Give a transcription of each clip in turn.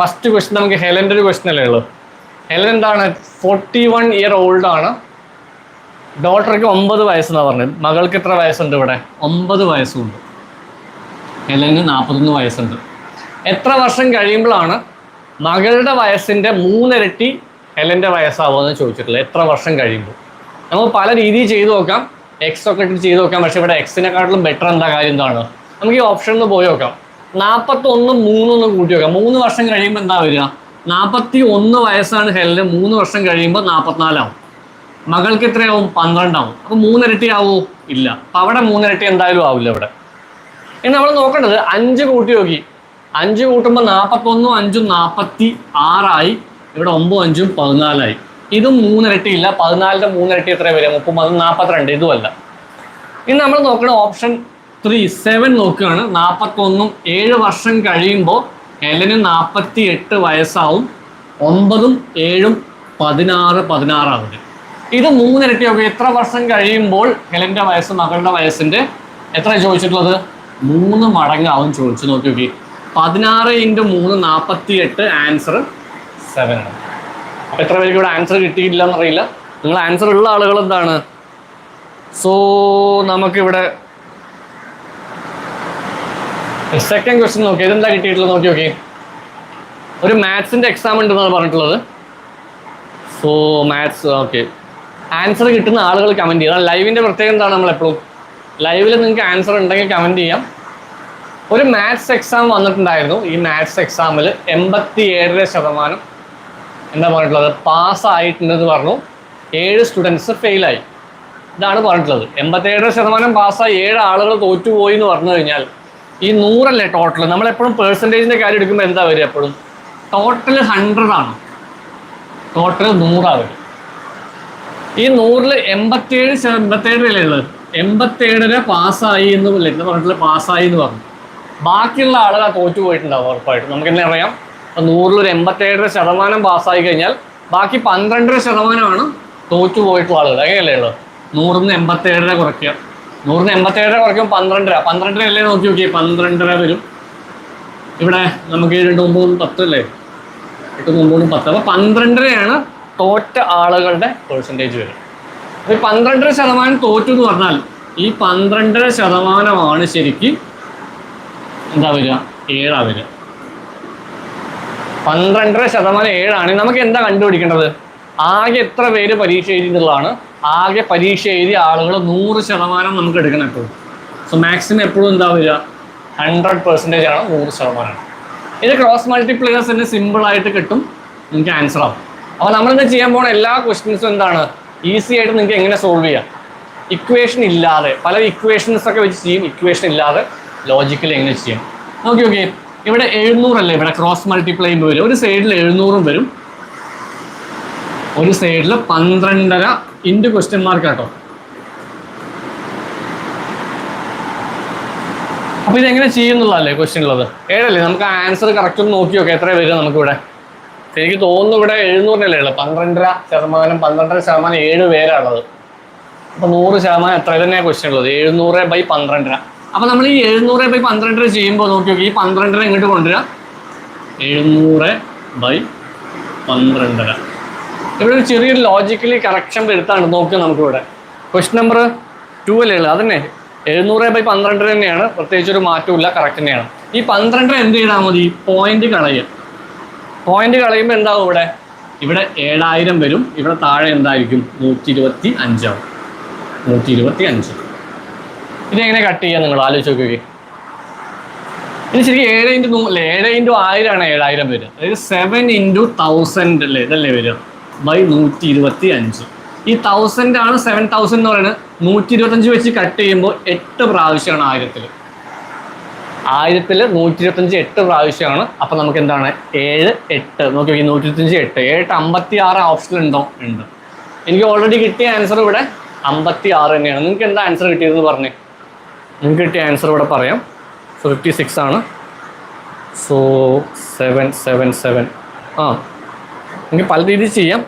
First question നമുക്ക് ഹെലന്റെ ഒരു question അല്ലേ ഉള്ളൂ? ഹെലൻ എന്താണ്? ഫോർട്ടി വൺ ഇയർ ഓൾഡ് ആണ് ഡോട്ടർക്ക് ഒമ്പത് വയസ്സെന്നാണ് പറഞ്ഞത്. മകൾക്ക് എത്ര വയസ്സുണ്ട് ഇവിടെ? ഒമ്പത് വയസ്സുണ്ട്. ഹെലന് നാൽപ്പത്തൊന്ന് വയസ്സുണ്ട്. എത്ര വർഷം കഴിയുമ്പോഴാണ് മകളുടെ വയസ്സിന്റെ മൂന്നിരട്ടി ഹെലന്റെ വയസ്സാവുമെന്ന് ചോദിച്ചിട്ടുള്ളത്? എത്ര വർഷം കഴിയുമ്പോൾ? നമുക്ക് പല രീതിയിൽ ചെയ്തു നോക്കാം. എക്സ് ഒക്കെ ഇട്ട് ചെയ്ത് നോക്കാം. പക്ഷേ ഇവിടെ എക്സിനെക്കാട്ടിലും ബെറ്റർ എന്താ കാര്യം എന്താണ്? നമുക്ക് ഈ ഓപ്ഷനിൽ പോയി നോക്കാം. നാൽപ്പത്തൊന്നും മൂന്നൊന്നും കൂട്ടി വെക്കാം. മൂന്ന് വർഷം കഴിയുമ്പോൾ എന്താ വരിക? നാൽപ്പത്തി ഒന്ന് വയസ്സാണ് ഹെലിന് മൂന്ന് വർഷം കഴിയുമ്പോൾ നാൽപ്പത്തിനാലാവും മകൾക്ക് എത്രയാവും? പന്ത്രണ്ടാവും. അപ്പോൾ മൂന്നിരട്ടി ആവോ ഇല്ല. അപ്പം അവിടെ മൂന്നിരട്ടി എന്തായാലും ആവില്ല ഇവിടെ. ഇനി നമ്മൾ നോക്കേണ്ടത് അഞ്ച് കൂട്ടി നോക്കി. അഞ്ച് കൂട്ടുമ്പോൾ നാൽപ്പത്തൊന്നും അഞ്ചും നാൽപ്പത്തി ആറായി. ഇവിടെ ഒമ്പതും അഞ്ചും പതിനാലായി. ഇതും മൂന്നിരട്ടി ഇല്ല പതിനാലിന്റെ മൂന്നിരട്ടി എത്ര വരിക? മുപ്പത് നാൽപ്പത്തിരണ്ട് ഇതുമല്ല ഇനി നമ്മൾ നോക്കണ ഓപ്ഷൻ ത്രീ സെവൻ നോക്കുകയാണ്. നാൽപ്പത്തൊന്നും ഏഴ് വർഷം കഴിയുമ്പോൾ എലന് നാൽപ്പത്തി എട്ട് വയസ്സാവും. ഒമ്പതും ഏഴും പതിനാറ് പതിനാറാവും ഇത് മൂന്നിരട്ടി ഒക്കെ എത്ര വർഷം കഴിയുമ്പോൾ എലന്റെ വയസ്സ് മകളുടെ വയസ്സിന്റെ എത്ര ചോദിച്ചിട്ടുള്ളത്? മൂന്ന് മടങ്ങാവും ചോദിച്ചു നോക്കി നോക്കി പതിനാറ് ഇന്റു മൂന്ന് നാൽപ്പത്തി എട്ട് ആൻസർ സെവൻ ആണ്. അപ്പോൾ എത്ര പേർക്ക് ഇവിടെ ആൻസർ കിട്ടിയില്ല എന്നറിയില്ല നിങ്ങൾ ആൻസർ ഉള്ള ആളുകൾ എന്താണ്? സോ നമുക്കിവിടെ സെക്കൻഡ് ക്വസ്റ്റ്യൻ നോക്കി ഇതെന്താ കിട്ടിയിട്ടുള്ളത് നോക്കി നോക്കി. ഒരു മാത്സിന്റെ എക്സാം ഉണ്ടെന്നാണ് പറഞ്ഞിട്ടുള്ളത്. സോ മാത്സ് ഓക്കെ ആൻസർ കിട്ടുന്ന ആളുകൾ കമന്റ് ചെയ്യാം ലൈവിന്റെ പ്രത്യേകത എന്താണ് നമ്മളെപ്പോഴും? ലൈവിൽ നിങ്ങൾക്ക് ആൻസർ ഉണ്ടെങ്കിൽ കമന്റ് ചെയ്യാം. ഒരു മാത്സ് എക്സാം വന്നിട്ടുണ്ടായിരുന്നു. ഈ മാത്സ് എക്സാമിൽ എൺപത്തി ഏഴര ശതമാനം എന്താ പറഞ്ഞിട്ടുള്ളത്? പാസ്സായിട്ടുണ്ടെന്ന് പറഞ്ഞു. ഏഴ് സ്റ്റുഡൻസ് ഫെയിലായി ഇതാണ് പറഞ്ഞിട്ടുള്ളത്. എൺപത്തേഴര ശതമാനം പാസ്സായി ഏഴ് ആളുകൾ തോറ്റുപോയി എന്ന് പറഞ്ഞു കഴിഞ്ഞാൽ ഈ നൂറല്ലേ ടോട്ടൽ നമ്മളെപ്പോഴും പേഴ്സന്റേജിന്റെ കാര്യം എടുക്കുമ്പോൾ എന്താ വരിക എപ്പോഴും? ടോട്ടൽ ഹൺഡ്രഡ് ആണ്. ടോട്ടൽ നൂറാണ്. വരും ഈ നൂറിൽ എൺപത്തേഴ് ശത- എൺപത്തേഴരല്ലേ ഉള്ളത്? എൺപത്തേഴര പാസ്സായി എന്ന് എന്ന് പറഞ്ഞിട്ട് പാസ്സായി എന്ന് പറഞ്ഞു. ബാക്കിയുള്ള ആളുകൾ തോറ്റു പോയിട്ടുണ്ടാവും ഉറപ്പായിട്ടും. നമുക്ക് തന്നെ അറിയാം. നൂറിൽ ഒരു എൺപത്തേഴര ശതമാനം പാസ്സായി കഴിഞ്ഞാൽ ബാക്കി പന്ത്രണ്ടര ശതമാനമാണ് തോറ്റു പോയിട്ടുള്ള ആളുകൾ. അങ്ങനെയല്ലേ ഉള്ളത്? നൂറിൽ നിന്ന് എൺപത്തേഴര കുറയ്ക്കുക. നൂറിന്ന് എൺപത്തേഴര കുറയ്ക്കും പന്ത്രണ്ടര. പന്ത്രണ്ടര അല്ലേ നോക്കി നോക്കി പന്ത്രണ്ടര വരും. ഇവിടെ നമുക്ക് രണ്ട് ഒമ്പതും പത്ത് അല്ലേ? എട്ട് ഒമ്പതും പത്ത്. അപ്പോൾ പന്ത്രണ്ടരയാണ് തോറ്റ ആളുകളുടെ പെർസെന്റേജ് വരും അപ്പോൾ ഈ പന്ത്രണ്ടര ശതമാനം തോറ്റു എന്ന് പറഞ്ഞാൽ ഈ പന്ത്രണ്ടര ശതമാനമാണ് ശരിക്ക് എന്താ വരിക? ഏഴാ വരിക. പന്ത്രണ്ടര ശതമാനം ഏഴാണ്. നമുക്ക് എന്താ കണ്ടുപിടിക്കേണ്ടത്? ആകെ എത്ര പേര് പരീക്ഷ എഴുതിയെന്നുള്ളതാണ് ആകെ പരീക്ഷ എഴുതിയ ആളുകൾ നൂറ് ശതമാനം നമുക്ക് എടുക്കണം എപ്പോഴും സോ മാക്സിമം എപ്പോഴും എന്താ വരിക? ഹൺഡ്രഡ് പെർസെന്റേജ് ആണ് നൂറ് ശതമാനം. ഇത് ക്രോസ് മൾട്ടിപ്ലയേഴ്സ് തന്നെ സിമ്പിളായിട്ട് കിട്ടും. നിങ്ങൾക്ക് ആൻസർ ആവും. അപ്പോൾ നമ്മളിന്ന് ചെയ്യാൻ പോകുന്ന എല്ലാ ക്വസ്റ്റ്യൻസും എന്താണ്? ഈസി ആയിട്ട് നിങ്ങൾക്ക് എങ്ങനെ സോൾവ് ചെയ്യാം? ഇക്വേഷൻ ഇല്ലാതെ പല ഇക്വേഷൻസ് ഒക്കെ വെച്ച് ചെയ്യും. ഇക്വേഷൻ ഇല്ലാതെ ലോജിക്കലി എങ്ങനെ ചെയ്യാം? ഓക്കെ ഓക്കെ ഇവിടെ എഴുന്നൂറല്ലേ? ഇവിടെ ക്രോസ് മൾട്ടിപ്ലൈ ചെയ്യുമ്പോൾ വരും. ഒരു സൈഡിൽ എഴുന്നൂറും വരും. ഒരു സൈഡിൽ പന്ത്രണ്ടര ഇന്റു ക്വസ്റ്റ്യൻ മാർക്ക് കേട്ടോ അപ്പൊ ഇതെങ്ങനെ ചെയ്യുന്നുള്ളതല്ലേ ക്വസ്റ്റ്യൻ ഉള്ളത്? ഏഴല്ലേ? നമുക്ക് ആൻസർ കറക്റ്റ് ഒന്ന് നോക്കി നോക്കാം. എത്ര വരിക നമുക്ക് ഇവിടെ എനിക്ക് തോന്നുന്നു ഇവിടെ എഴുന്നൂറിനല്ലേ ഉള്ളത് പന്ത്രണ്ടര ശതമാനം പന്ത്രണ്ടര ശതമാനം ഏഴ് പേരാണുള്ളത്. അപ്പൊ നൂറ് ശതമാനം എത്ര തന്നെയാണ് ക്വസ്റ്റ്യൻ ഉള്ളത്. എഴുന്നൂറ് ബൈ പന്ത്രണ്ടര. അപ്പൊ നമ്മൾ ഈ എഴുന്നൂറ് ബൈ പന്ത്രണ്ടര ചെയ്യുമ്പോൾ നോക്കി നോക്കി. ഈ പന്ത്രണ്ടര ഇങ്ങോട്ട് കൊണ്ടുവരാം. എഴുന്നൂറ് ബൈ പന്ത്രണ്ടര. ഇവിടെ ചെറിയൊരു ലോജിക്കലി കറക്ഷൻ വരുത്താണ് നോക്കുക നമുക്കിവിടെ. ക്വസ്റ്റ്യൻ നമ്പർ ടു അല്ലേ ഉള്ളത് അതന്നെ. എഴുന്നൂറ് ബൈ പന്ത്രണ്ടര തന്നെയാണ്. പ്രത്യേകിച്ച് ഒരു മാറ്റമില്ല കറക്റ്റ് തന്നെയാണ്. ഈ പന്ത്രണ്ടര എന്ത് ചെയ്താൽ മതി? പോയിന്റ് കളയുക. പോയിന്റ് കളയുമ്പോൾ എന്താവും ഇവിടെ? ഇവിടെ ഏഴായിരം വരും. ഇവിടെ താഴെ എന്തായിരിക്കും? നൂറ്റി ഇരുപത്തി അഞ്ചാവും നൂറ്റി ഇരുപത്തി അഞ്ച് ഇതെങ്ങനെ കട്ട് ചെയ്യാം നിങ്ങൾ? ആലോചിച്ച് നോക്കി ഇനി. ശരിക്കും ഏഴ് ഇന്റു അല്ലേ ഏഴ് ഇന്റു ആയിരമാണ് ഏഴായിരം വരിക. അതായത് സെവൻ ഇന്റു തൗസൻഡ് അല്ലേ ഇതല്ലേ വരിക. ബൈ നൂറ്റി ഇരുപത്തി അഞ്ച് ഈ തൗസൻഡ് ആണ് സെവൻ തൗസൻഡ് എന്ന് പറയുന്നത്. നൂറ്റി ഇരുപത്തഞ്ച് വെച്ച് കട്ട് ചെയ്യുമ്പോൾ എട്ട് പ്രാവശ്യമാണ് ആയിരത്തിൽ ആയിരത്തിൽ നൂറ്റി ഇരുപത്തഞ്ച് എട്ട് പ്രാവശ്യമാണ്. അപ്പം നമുക്ക് എന്താണ്? ഏഴ് എട്ട്. നോക്കി നോക്കി നൂറ്റി ഇരുപത്തഞ്ച് എട്ട്. ഏഴ് അമ്പത്തി ആറ് ഓപ്ഷൻ ഉണ്ടോ? ഉണ്ട്. എനിക്ക് ഓൾറെഡി കിട്ടിയ ആൻസർ ഇവിടെ അമ്പത്തി ആറ് തന്നെയാണ്. നിങ്ങൾക്ക് എന്താ ആൻസർ കിട്ടിയതെന്ന് പറഞ്ഞേ. നിങ്ങൾക്ക് കിട്ടിയ ആൻസർ ഇവിടെ പറയാം. ഫിഫ്റ്റി സിക്സ് ആണ്. സോ സെവൻ സെവൻ സെവൻ ആ നിങ്ങൾക്ക് പല രീതിയിൽ ചെയ്യാം.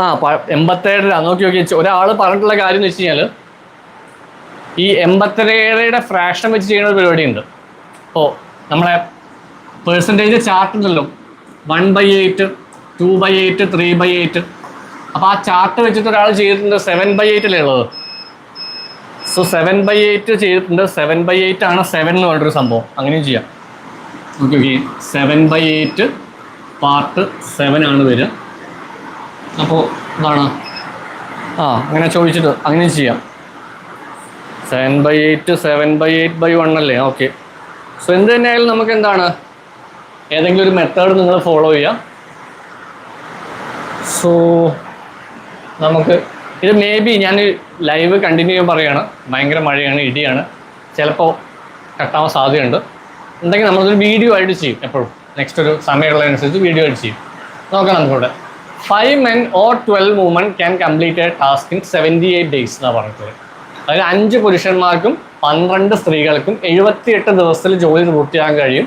ആ എൺപത്തേഴര നോക്കി നോക്കി ഒരാൾ പറഞ്ഞിട്ടുള്ള കാര്യം എന്ന് വെച്ച് കഴിഞ്ഞാൽ ഈ എൺപത്തേഴയുടെ ഫ്രാക്ഷൻ വെച്ച് ചെയ്യുന്ന ഒരു പരിപാടിയുണ്ട്. ഇപ്പോൾ നമ്മളെ പേഴ്സന്റേജ് ചാർട്ട് ഉണ്ടല്ലോ. One by eight two by eight three by eight അപ്പോൾ ആ ചാർട്ട് വെച്ചിട്ട് ഒരാൾ ചെയ്തിട്ടുണ്ട് സെവൻ ബൈ എയ്റ്റിലേ ഉള്ളത്? സോ സെവൻ ബൈ എയ്റ്റ് ചെയ്തിട്ടുണ്ട്. സെവൻ ബൈ എയ്റ്റ് ആണ് സെവൻ എന്ന് പറഞ്ഞൊരു സംഭവം. അങ്ങനെയും ചെയ്യാം. Okay okay seven by eight part seven ആണ് വരിക. അപ്പോൾ എന്താണ്? ആ അങ്ങനെ ചോദിച്ചിട്ട് അങ്ങനെ ചെയ്യാം. Seven by eight seven by eight by one അല്ലേ? ഓക്കെ സോ എന്ത് തന്നെയായാലും നമുക്ക് എന്താണ്? ഏതെങ്കിലും ഒരു മെത്തേഡ് നിങ്ങൾ ഫോളോ ചെയ്യാം സോ നമുക്ക് ഇത് മേ ബി ഞാൻ ലൈവ് കണ്ടിന്യൂ ചെയ്യാൻ പറയുകയാണ്. ഭയങ്കര മഴയാണ് ഇടിയാണ്. ചിലപ്പോൾ കട്ടാവാൻ സാധ്യതയുണ്ട്. ഉണ്ടെങ്കിൽ നമ്മളൊരു വീഡിയോ ആയിട്ട് ചെയ്യും എപ്പോഴും. നെക്സ്റ്റ് ഒരു സമയമുള്ളതനുസരിച്ച് വീഡിയോ എഡിറ്റ് ചെയ്യും. നോക്കാം നമുക്കിവിടെ five men or twelve women can complete a task in seventy eight days എന്നാണ് പറഞ്ഞിട്ടുള്ളത് അതായത് അഞ്ച് പുരുഷന്മാർക്കും പന്ത്രണ്ട് സ്ത്രീകൾക്കും എഴുപത്തിയെട്ട് ദിവസത്തിൽ ജോലി പൂർത്തിയാക്കാൻ കഴിയും.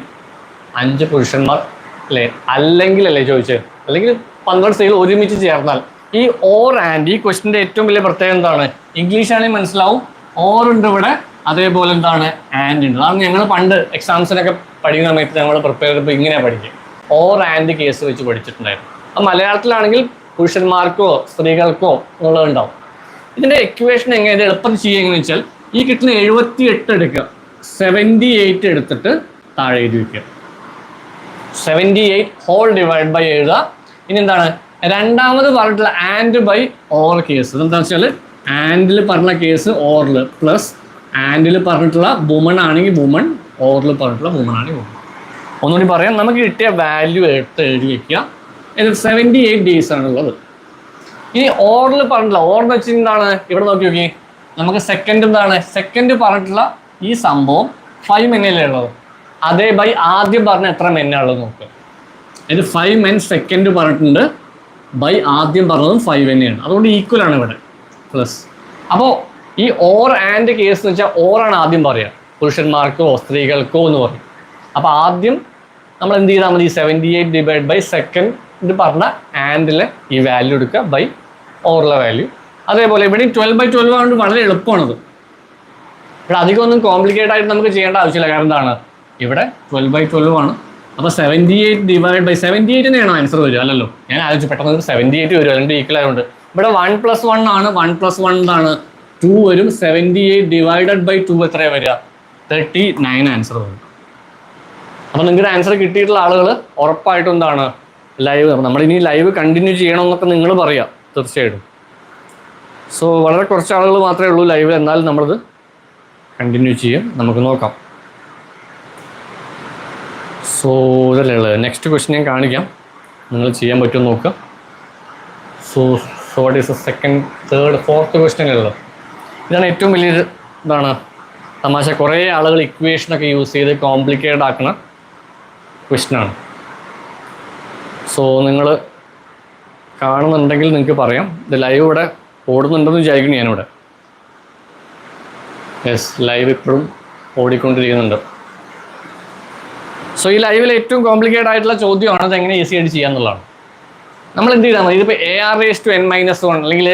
അഞ്ച് പുരുഷന്മാർ അല്ലേ? അല്ലെങ്കിൽ അല്ലേ ചോദിച്ചത് അല്ലെങ്കിൽ പന്ത്രണ്ട് സ്ത്രീകൾ ഒരുമിച്ച് ചേർന്നാൽ. ഈ ഓർ ആൻഡ് ഈ ക്വസ്റ്റിന്റെ ഏറ്റവും വലിയ പ്രത്യേകത എന്താണ്? ഇംഗ്ലീഷാണെങ്കിൽ മനസ്സിലാവും. ഓർ ഉണ്ട് ഇവിടെ. അതേപോലെ എന്താണ് ആൻഡ് അതാണ് ഞങ്ങൾ പണ്ട് എക്സാംസിനൊക്കെ പഠിക്കുന്ന സമയത്ത് ഞങ്ങൾ പ്രിപ്പയർ ചെയ്തപ്പോൾ ഇങ്ങനെയാണ് പഠിക്കുക ഓർ ആൻഡ് കേസ് വെച്ച് പഠിച്ചിട്ടുണ്ടായിരുന്നു. അപ്പം മലയാളത്തിലാണെങ്കിൽ പുരുഷന്മാർക്കോ സ്ത്രീകൾക്കോ എന്നുള്ളതുണ്ടാവും ഇതിന്റെ എക്വേഷൻ എങ്ങനെ എളുപ്പം ചെയ്യുക എങ്ങനെ വെച്ചാൽ ഈ കിട്ടുന്ന എഴുപത്തി എട്ട് എടുക്കുക. സെവന്റി എയ്റ്റ് എടുത്തിട്ട് താഴെ എഴുതി വയ്ക്കുക seventy eight whole divide by എഴുതുക. ഇനി എന്താണ്? രണ്ടാമത് പറഞ്ഞിട്ടുള്ള ആൻഡ് ബൈ ഓർ കേസ് എന്താണെന്ന് വെച്ചാൽ ആൻഡിൽ പറഞ്ഞ കേസ് ഓറിൽ പ്ലസ് ആൻഡിൽ പറഞ്ഞിട്ടുള്ള വുമൺ ആണെങ്കിൽ വുമൺ ഓറിൽ പറഞ്ഞിട്ടുള്ള വുമൺ ആണെങ്കിൽ വുമൺ ഒന്നുകൂടി പറയാം നമുക്ക് കിട്ടിയ വാല്യൂ എടുത്ത് എഴുതി വെക്കുക. ഇത് സെവന്റി എയ്റ്റ് ഡേയ്സ് ആണുള്ളത്. ഇനി ഓറിൽ പറഞ്ഞിട്ടുള്ള ഓർ എന്ന് വെച്ചാൽ എന്താണ്? ഇവിടെ നോക്കി നോക്കി. നമുക്ക് സെക്കൻഡ് എന്താണ്? സെക്കൻഡ് പറഞ്ഞിട്ടുള്ള ഈ സംഭവം ഫൈവ് മെന്നല്ലേ ഉള്ളത്? അതേ ബൈ ആദ്യം പറഞ്ഞ എത്ര മെന്നാണുള്ളത് നോക്കുക ഇത് ഫൈവ് മെൻ സെക്കൻഡ് പറഞ്ഞിട്ടുണ്ട്. ബൈ ആദ്യം പറഞ്ഞതും ഫൈവ് തന്നെയാണ് അതുകൊണ്ട് ഈക്വൽ ആണ് ഇവിടെ. പ്ലസ് അപ്പോൾ ഈ ഓർ ആൻഡ് കേസ് എന്ന് വെച്ചാൽ ഓറാണ് ആദ്യം പറയുക പുരുഷന്മാർക്കോ സ്ത്രീകൾക്കോ എന്ന് പറയും. അപ്പോൾ ആദ്യം നമ്മൾ എന്ത് ചെയ്താൽ മതി? Seventy eight divide by second പറഞ്ഞ ആൻഡിലെ ഈ വാല്യൂ എടുക്കുക ബൈ ഓറിലെ വാല്യൂ അതേപോലെ ഇവിടെ ട്വൽവ് ബൈ ട്വൽവ് ആയതുകൊണ്ട് വളരെ എളുപ്പമാണത് ഇവിടെ അധികം ഒന്നും കോംപ്ലിക്കേറ്റ് ആയിട്ട് നമുക്ക് ചെയ്യേണ്ട ആവശ്യമില്ല. കാരണം എന്താണ്? ഇവിടെ ട്വൽവ് ബൈ ട്വൽവ് ആണ്. അപ്പോൾ seventy eight divide by seventy eight തന്നെയാണ് ആൻസർ വരിക അല്ലല്ലോ? ഞാൻ ആലോചിച്ചു പെട്ടെന്ന് സെവന്റി എയ്റ്റ് വരും അതിന്റെ ഈക്വൽ ആയതുകൊണ്ട് ഇവിടെ വൺ പ്ലസ് വൺ ആണ്. വൺ പ്ലസ് വൺ എന്താണ് ടു വരും seventy eight divided by two എത്രയാണ് വരിക? തേർട്ടി നയൻ ആൻസർ വരും. അപ്പോൾ നിങ്ങളുടെ ആൻസർ കിട്ടിയിട്ടുള്ള ആളുകൾ ഉറപ്പായിട്ടും എന്താണ്? ലൈവ് നമ്മൾ ഇനി ലൈവ് കണ്ടിന്യൂ ചെയ്യണം എന്നൊക്കെ നിങ്ങൾ പറയാം തീർച്ചയായിട്ടും. സോ വളരെ കുറച്ച് ആളുകൾ മാത്രമേ ഉള്ളൂ ലൈവ് എന്നാലും നമ്മളത് കണ്ടിന്യൂ ചെയ്യും. നമുക്ക് നോക്കാം. സോ ഇതല്ലേ ഉള്ളത്? നെക്സ്റ്റ് ക്വസ്റ്റ്യൻ ഞാൻ കാണിക്കാം. നിങ്ങൾ ചെയ്യാൻ പറ്റുമോ നോക്കുക. So so what is second third fourth question ഉള്ളത്? ഇതാണ് ഏറ്റവും വലിയൊരു ഇതാണ് തമാശ. കുറേ ആളുകൾ ഇക്വേഷനൊക്കെ യൂസ് ചെയ്ത് കോംപ്ലിക്കേറ്റഡ് ആക്കണ ക്വസ്റ്റ്യനാണ് സോ നിങ്ങൾ കാണുന്നുണ്ടെങ്കിൽ നിങ്ങൾക്ക് പറയാം. ഇത് ലൈവ് ഇവിടെ ഓടുന്നുണ്ടെന്ന് വിചാരിക്കുന്നു ഞാനിവിടെ. യെസ് ലൈവ് ഇപ്പോഴും ഓടിക്കൊണ്ടിരിക്കുന്നുണ്ട്. സോ ഈ ലൈവിൽ ഏറ്റവും കോംപ്ലിക്കേറ്റഡ് ആയിട്ടുള്ള ചോദ്യമാണ് അത് എങ്ങനെ ഈസി ആയിട്ട് ചെയ്യാന്നുള്ളതാണ്. നമ്മൾ എന്ത് ചെയ്താൽ മതി. ഇതിപ്പോൾ A R raise to N minus one അല്ലെങ്കിൽ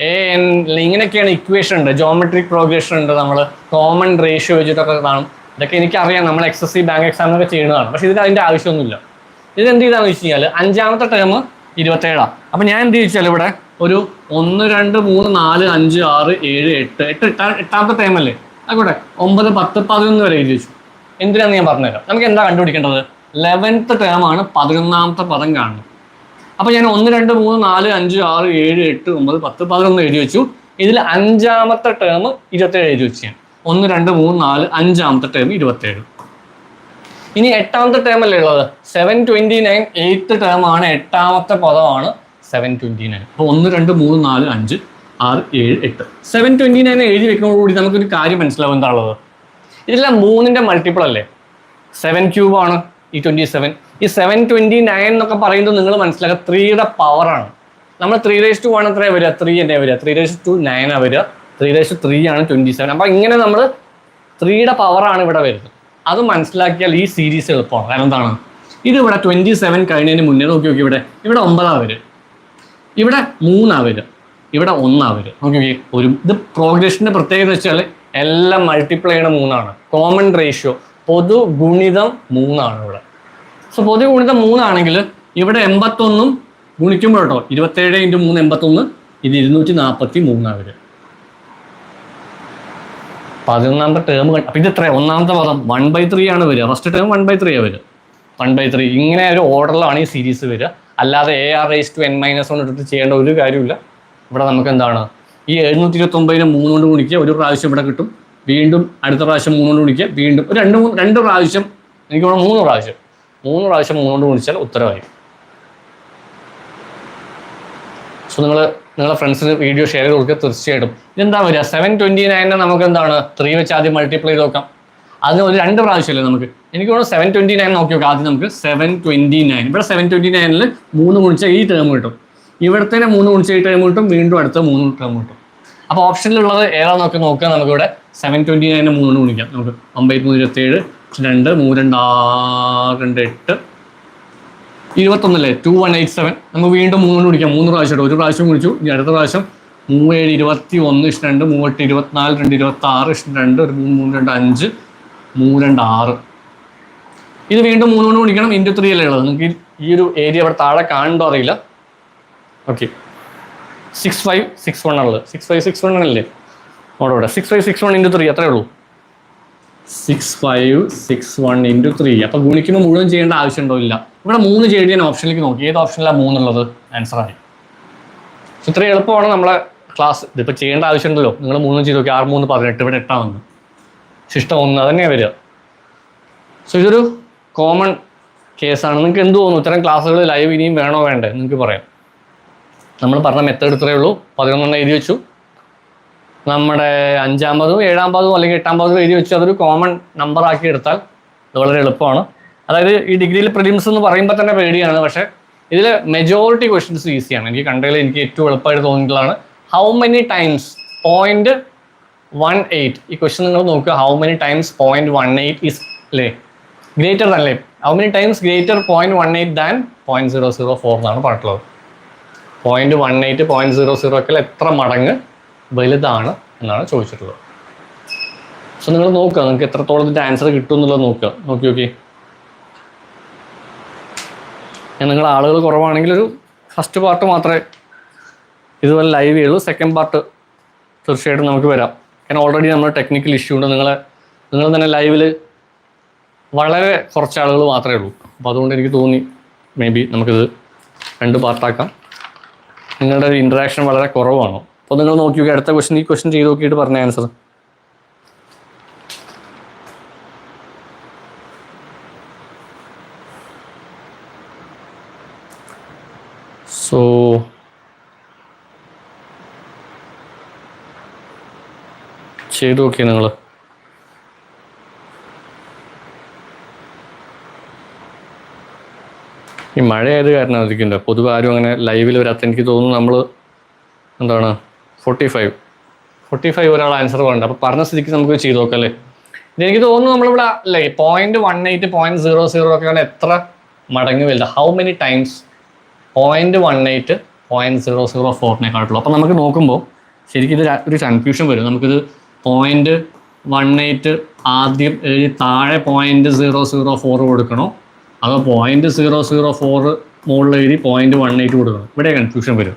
ഇങ്ങനെയൊക്കെയാണ് ഇക്വേഷൻ ഉണ്ട്. ജോമെട്രിക് പ്രോഗ്രഷൻ ഉണ്ട് നമ്മൾ കോമൺ റേഷ്യോ വെച്ചിട്ടൊക്കെ കാണും. ഇതൊക്കെ എനിക്കറിയാം. നമ്മൾ എക്സ് എസ് സി ബാങ്ക് എക്സാമിനൊക്കെ ചെയ്യുന്നതാണ്. പക്ഷേ ഇതിന് അതിന്റെ ആവശ്യമൊന്നുമില്ല. ഇത് എന്ത് ചെയ്താന്ന് വെച്ച് കഴിഞ്ഞാൽ അഞ്ചാമത്തെ ടേം ഇരുപത്തേഴാണ് അപ്പം ഞാൻ എന്ത് ചോദിച്ചാൽ ഇവിടെ ഒരു ഒന്ന് രണ്ട് മൂന്ന് നാല് അഞ്ച് ആറ് ഏഴ് എട്ട് എട്ട് എട്ടാ എട്ടാമത്തെ ടൈം അല്ലേ? ആയിക്കോട്ടെ. ഒമ്പത് പത്ത് പതിനൊന്ന് വരെ എഴുതി വെച്ചു. എന്തിനാന്ന് ഞാൻ പറഞ്ഞുതരാം. നമുക്ക് എന്താ കണ്ടുപിടിക്കേണ്ടത്? ലെവൻത്ത് ടേം ആണ് പതിനൊന്നാമത്തെ പദം കാണുന്നത്. അപ്പോൾ ഞാൻ ഒന്ന് രണ്ട് മൂന്ന് നാല് അഞ്ച് ആറ് ഏഴ് എട്ട് ഒമ്പത് പത്ത് പതിനൊന്ന് എഴുതി വെച്ചു. ഇതിൽ അഞ്ചാമത്തെ ടേം ഇരുപത്തേഴ് എഴുതി വെച്ച് ഞാൻ ഒന്ന് രണ്ട് മൂന്ന് നാല് അഞ്ചാമത്തെ ടേം ഇരുപത്തേഴ്. ഇനി എട്ടാമത്തെ ടേം അല്ലേ ഉള്ളത്? Seven twenty nine eighth term ആണ് എട്ടാമത്തെ പദമാണ് സെവൻ ട്വന്റി നയൻ അപ്പോൾ ഒന്ന് രണ്ട് മൂന്ന് നാല് അഞ്ച് ആറ് ഏഴ് എട്ട്. സെവൻ ട്വന്റി നയൻ എഴുതി വെക്കുന്നതോടുകൂടി നമുക്കൊരു കാര്യം മനസ്സിലാവും എന്താണുള്ളത്? ഇതെല്ലാം മൂന്നിന്റെ മൾട്ടിപ്പിൾ അല്ലേ? സെവൻ ക്യൂബ് ആണ് ഈ ട്വന്റി സെവൻ ഈ സെവൻ ട്വന്റി നയൻ എന്നൊക്കെ പറയുന്നത് നിങ്ങൾ മനസ്സിലാക്കുക ത്രീയുടെ പവറാണ് നമ്മൾ ത്രീ ഡേസ് ടു വൺ എത്രയാണ് വരിക? ത്രീ തന്നെ വരിക. ത്രീ ഡേസ് ടു നയൻ ആണ് വരിക. ത്രീ ഡേസ് ത്രീ ആണ് ട്വന്റി സെവൻ അപ്പം ഇങ്ങനെ നമ്മൾ ത്രീയുടെ പവറാണ് ഇവിടെ വരുന്നത്. അത് മനസ്സിലാക്കിയാൽ ഈ സീരീസ് എളുപ്പമാണ്. കാരണം എന്താണ്? ഇത് ഇവിടെ ട്വന്റി സെവൻ കഴിഞ്ഞതിന് മുന്നേ നോക്കി നോക്കി ഇവിടെ. ഇവിടെ ഒമ്പതാ വരും ഇവിടെ മൂന്നാ വരിക. ഇവിടെ ഒന്നാ വരിക. നോക്കി നോക്കി. ഒരു ഇത് പ്രോഗ്രഷന്റെ പ്രത്യേകത വെച്ചാൽ എല്ലാം മൾട്ടിപ്ലൈ ചെയ്യണ മൂന്നാണ്. കോമൺ റേഷ്യോ പൊതു ഗുണിതം മൂന്നാണ് ഇവിടെ. സോ പൊതു ഗുണിതം മൂന്നാണെങ്കിൽ ഇവിടെ എൺപത്തൊന്നും ഗുണിക്കുമ്പോൾ കേട്ടോ ഇരുപത്തേഴ് ഇന്റു മൂന്ന് എൺപത്തൊന്ന് ഇത് ഇരുന്നൂറ്റി നാൽപ്പത്തി മൂന്നാണ് വരിക. പതിനൊന്നാമത്തെ ടേം അപ്പം ഇത് എത്രയാണ് ഒന്നാമത്തെ പദം വൺ ബൈ ത്രീ ആണ് വരിക. First term one by three ആണ് വരിക. വൺ ബൈ ത്രീ ഇങ്ങനെ ഒരു ഓർഡറിലാണ് ഈ സീരീസ് വരിക. അല്ലാതെ a r raise to n minus one എടുത്ത് ചെയ്യേണ്ട ഒരു കാര്യമില്ല. ഇവിടെ നമുക്ക് എന്താണ്? ഈ എഴുന്നൂറ്റി ഇരുപത്തി ഒമ്പതിന് മൂന്ന് കൊണ്ട് ഗുണിക്കുക ഒരു പ്രാവശ്യം ഇവിടെ കിട്ടും. വീണ്ടും അടുത്ത പ്രാവശ്യം മൂന്ന് കൊണ്ട് ഗുണിക്കുക വീണ്ടും രണ്ട് മൂന്ന് രണ്ട് പ്രാവശ്യം എനിക്ക് വേണം മൂന്ന് പ്രാവശ്യം. മൂന്ന് പ്രാവശ്യം മൂന്നുകൊണ്ട് ഗുണിച്ചാൽ ഉത്തരവായി. സോ നിങ്ങൾ നിങ്ങളെ ഫ്രണ്ട്സിന് വീഡിയോ ഷെയർ ചെയ്ത് കൊടുക്കുക തീർച്ചയായിട്ടും. ഇതെന്താ വരിക? സെവൻ ട്വന്റി നയനെ നമുക്ക് എന്താണ്? ത്രീ വെച്ച് ആദ്യം മൾട്ടിപ്ലൈ ചെയ്ത് നോക്കാം. അതിന് ഒരു രണ്ട് പ്രാവശ്യമല്ലേ നമുക്ക്? എനിക്ക് തോന്നുന്നു സെവൻ ട്വന്റി നയൻ നോക്കി നോക്കാം. ആദ്യം നമുക്ക് സെവൻ ട്വന്റി നയൻ ഇവിടെ സെവൻ ട്വന്റി നയനിൽ മൂന്ന് ഗുണിച്ച ഈ ടേം കിട്ടും. ഇവിടുത്തെ മൂന്ന് ഗുണിച്ച ഈ ടേം കിട്ടും. വീണ്ടും അടുത്ത മൂന്ന് ടേം കിട്ടും. അപ്പോൾ ഓപ്ഷനിലുള്ളത് ഏതാണെന്നൊക്കെ നോക്കി നോക്കുക. നമുക്കിവിടെ സെവൻ ട്വന്റി നയനെ മൂന്ന് ഗുണിക്കാം. നമുക്ക് ഒമ്പത് മൂന്ന് ഇരുപത്തേഴ് രണ്ട് മൂന്ന് രണ്ട് ആറ് രണ്ട് എട്ട്. ഇരുപത്തൊന്നല്ലേ? ടു വൺ എയ്റ്റ് സെവൻ നമുക്ക് വീണ്ടും മൂന്ന് കുടിക്കാം മൂന്ന് പ്രാവശ്യം ഒരു പ്രാവശ്യം കുടിച്ചു. ഇനി അടുത്ത പ്രാവശ്യം മൂവേഴ് ഇരുപത്തി ഒന്ന് ഇഷ്ടം രണ്ട് മൂവെട്ട് ഇരുപത്തിനാല് രണ്ട് ഇരുപത്തി ആറ് ഇഷ്ടം രണ്ട് ഒരു മൂന്ന് മൂന്ന് രണ്ട് അഞ്ച് മൂന്ന് രണ്ട് ആറ്. ഇത് വീണ്ടും മൂന്ന് കൊണ്ട് കുടിക്കണം. ഇന്റു ത്രീ അല്ലേ ഉള്ളത്? നിങ്ങൾക്ക് ഈ- ഒരു ഏരിയ അവിടെ താഴെ കാണണ്ടോ അറിയില്ല. Okay six five six one ആണുള്ളത്. സിക്സ് ഫൈവ് സിക്സ് വൺ ആണല്ലേ? അവിടെ six five six one into three അത്രേ ഉള്ളൂ. Six five six one into three അപ്പോൾ ഗുണിക്കുമ്പോൾ മുഴുവൻ ചെയ്യേണ്ട ആവശ്യമുണ്ടോ? ഇല്ല. ഇവിടെ മൂന്ന് ചെയ്ത് ഞാൻ ഓപ്ഷനിലേക്ക് നോക്കി. ഏത് ഓപ്ഷനിലാണ് മൂന്നുള്ളത്? So ഇത്രയും എളുപ്പമാണ് നമ്മളെ ക്ലാസ് ഇതിപ്പോൾ ചെയ്യേണ്ട ആവശ്യമുണ്ടല്ലോ. നിങ്ങൾ മൂന്ന് ചെയ്ത് നോക്കി. ആറ് മൂന്ന് പതിനെട്ട്. ഇവിടെ എട്ടാമെന്ന് ശിഷ്ടം ഒന്ന്. തന്നെയാണ് വരിക. സോ ഇതൊരു കോമൺ കേസാണ് നിങ്ങൾക്ക് എന്ത് തോന്നുന്നു? ഇത്തരം ക്ലാസ്സുകൾ ലൈവ് ഇനിയും വേണോ? വേണ്ടേ? നിങ്ങൾക്ക് പറയാം. നമ്മൾ പറഞ്ഞ മെത്തേഡ് ഇത്രയേ ഉള്ളൂ. പതിനൊന്നെണ്ണം എഴുതി വെച്ചു. നമ്മുടെ അഞ്ചാമതും ഏഴാമതും അല്ലെങ്കിൽ എട്ടാമതും എഴുതി വെച്ച് അതൊരു കോമൺ നമ്പർ ആക്കി എടുത്താൽ അത് വളരെ എളുപ്പമാണ്. അതായത് ഈ ഡിഗ്രിയിൽ പ്രിലിംസ് എന്ന് പറയുമ്പോൾ തന്നെ പേടിയാണ്. പക്ഷേ ഇതിൽ മെജോറിറ്റി ക്വസ്റ്റ്യൻസ് ഈസിയാണ് എനിക്ക് കണ്ടതിൽ എനിക്ക് ഏറ്റവും എളുപ്പമായിട്ട് തോന്നിയിട്ടുള്ളതാണ്. How many times point one eight ഈ ക്വസ്റ്റ്യൻ നിങ്ങൾ നോക്കുക. How many times point one eight is Leh greater അല്ലേ how many times greater point one eight than point zero zero four എന്നാണ് പറഞ്ഞിട്ടുള്ളത്. Point one eight point zero zero ഒക്കെ എത്ര മടങ്ങ് വലുതാണ് എന്നാണ് ചോദിച്ചിട്ടുള്ളത്. സോ നിങ്ങൾ നോക്കുക നിങ്ങൾക്ക് എത്രത്തോളം ഇതിന്റെ ആൻസർ കിട്ടും എന്നുള്ളത് നോക്കുക. നോക്കി നോക്കി. ഞാൻ നിങ്ങൾ ആളുകൾ കുറവാണെങ്കിൽ ഒരു ഫസ്റ്റ് പാർട്ട് മാത്രമേ ഇതുപോലെ ലൈവ് ചെയ്യുള്ളൂ. സെക്കൻഡ് പാർട്ട് തീർച്ചയായിട്ടും നമുക്ക് വരാം. കാരണം ഓൾറെഡി നമ്മൾ ടെക്നിക്കൽ ഇഷ്യൂ ഉണ്ട് നിങ്ങളെ നിങ്ങൾ തന്നെ ലൈവിൽ വളരെ കുറച്ച് ആളുകൾ മാത്രമേ ഉള്ളൂ. അപ്പോൾ അതുകൊണ്ട് എനിക്ക് തോന്നി മേ ബി നമുക്കിത് രണ്ട് പാർട്ടാക്കാം നിങ്ങളുടെ ഇൻട്രാക്ഷൻ വളരെ കുറവാണ്? അപ്പോൾ നിങ്ങൾ നോക്കി നോക്കി അടുത്ത ക്വസ്റ്റ്യൻ ഈ ക്വസ്റ്റ്യൻ ചെയ്ത് നോക്കിയിട്ട് പറഞ്ഞ ആൻസർ സോ ചെയ്ത് നോക്കി നിങ്ങൾ ഈ മഴയായത് കാരണം ഇരിക്കുന്നുണ്ട് പൊതുവെ ആരും അങ്ങനെ ലൈവിൽ വരാത്ത എനിക്ക് തോന്നുന്നു നമ്മൾ എന്താണ് ഫോർട്ടി ഫൈവ് ഫോർട്ടി ഫൈവ് ഒരാൾ ആൻസർ പറയുന്നുണ്ട് അപ്പോൾ പറഞ്ഞ സ്ഥിതിക്ക് നമുക്ക് ചെയ്ത് നോക്കാം അല്ലേ? ഇതെനിക്ക് തോന്നുന്നു നമ്മളിവിടെ അല്ലേ point one eight point zero zero ഒക്കെയാണ് എത്ര മടങ്ങി വലുത്. How many times point one eight point zero zero ഫോറിനെക്കാട്ടുള്ളൂ അപ്പോൾ നമുക്ക് നോക്കുമ്പോൾ ശരിക്കും ഇത് ഒരു കൺഫ്യൂഷൻ വരും. നമുക്കിത് പോയിന്റ് വൺ എയ്റ്റ് ആദ്യം എഴുതി താഴെ പോയിന്റ് സീറോ സീറോ ഫോർ കൊടുക്കണോ? അതോ പോയിന്റ് സീറോ സീറോ ഫോർ മുകളിൽ എഴുതി പോയിന്റ് വൺ എയ്റ്റ് കൊടുക്കണം? ഇവിടെ കൺഫ്യൂഷൻ വരും.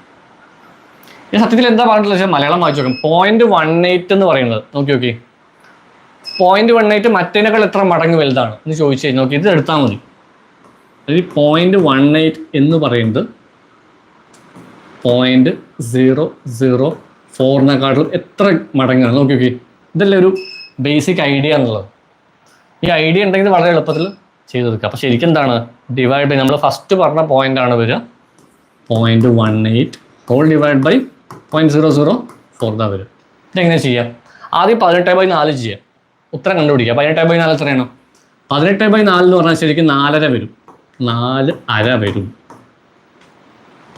ഈ സത്യത്തിൽ എന്താ പറഞ്ഞിട്ടുള്ളത് വെച്ചാൽ മലയാളം വായിച്ചു നോക്കാം. പോയിന്റ് വൺ എയ്റ്റ് എന്ന് പറയുന്നത്. നോക്കി നോക്കി. പോയിന്റ് വൺ എയ്റ്റ് മറ്റേനേക്കാൾ എത്ര മടങ്ങ് വലുതാണ്. എന്ന് ചോദിച്ചു കഴിഞ്ഞാൽ നോക്കി. ഇത് എടുത്താൽ മതി. അതായത് പോയിന്റ് വൺ എയ്റ്റ് എന്ന് പറയുന്നത് പോയിന്റ് സീറോ സീറോ ഫോറിനെക്കാട്ടിലും എത്ര മടങ്ങാണ്? നോക്കി നോക്കി. ഇതല്ലേ ഒരു ബേസിക് ഐഡിയ എന്നുള്ളത്. ഈ ഐഡിയ ഉണ്ടെങ്കിൽ വളരെ എളുപ്പത്തിൽ ചെയ്തെടുക്കുക അപ്പോൾ ശരിക്കും എന്താണ്? ഡിവൈഡ് ബൈ നമ്മൾ ഫസ്റ്റ് പറഞ്ഞ പോയിന്റ് ആണ് വരിക. Point one eight whole divide by point zero zero four എന്നാ വരും. ഇതെങ്ങനെ ചെയ്യാം? ആദ്യം പതിനെട്ട് ബൈ നാല് ചെയ്യാം. ഉത്തരം കണ്ടുപിടിക്കുക പതിനെട്ട് ബൈ നാല് എത്രയാണ്? പതിനെട്ട് ബൈ നാല് എന്ന് പറഞ്ഞാൽ ശരിക്കും നാലര വരും. നാല് അര വരും.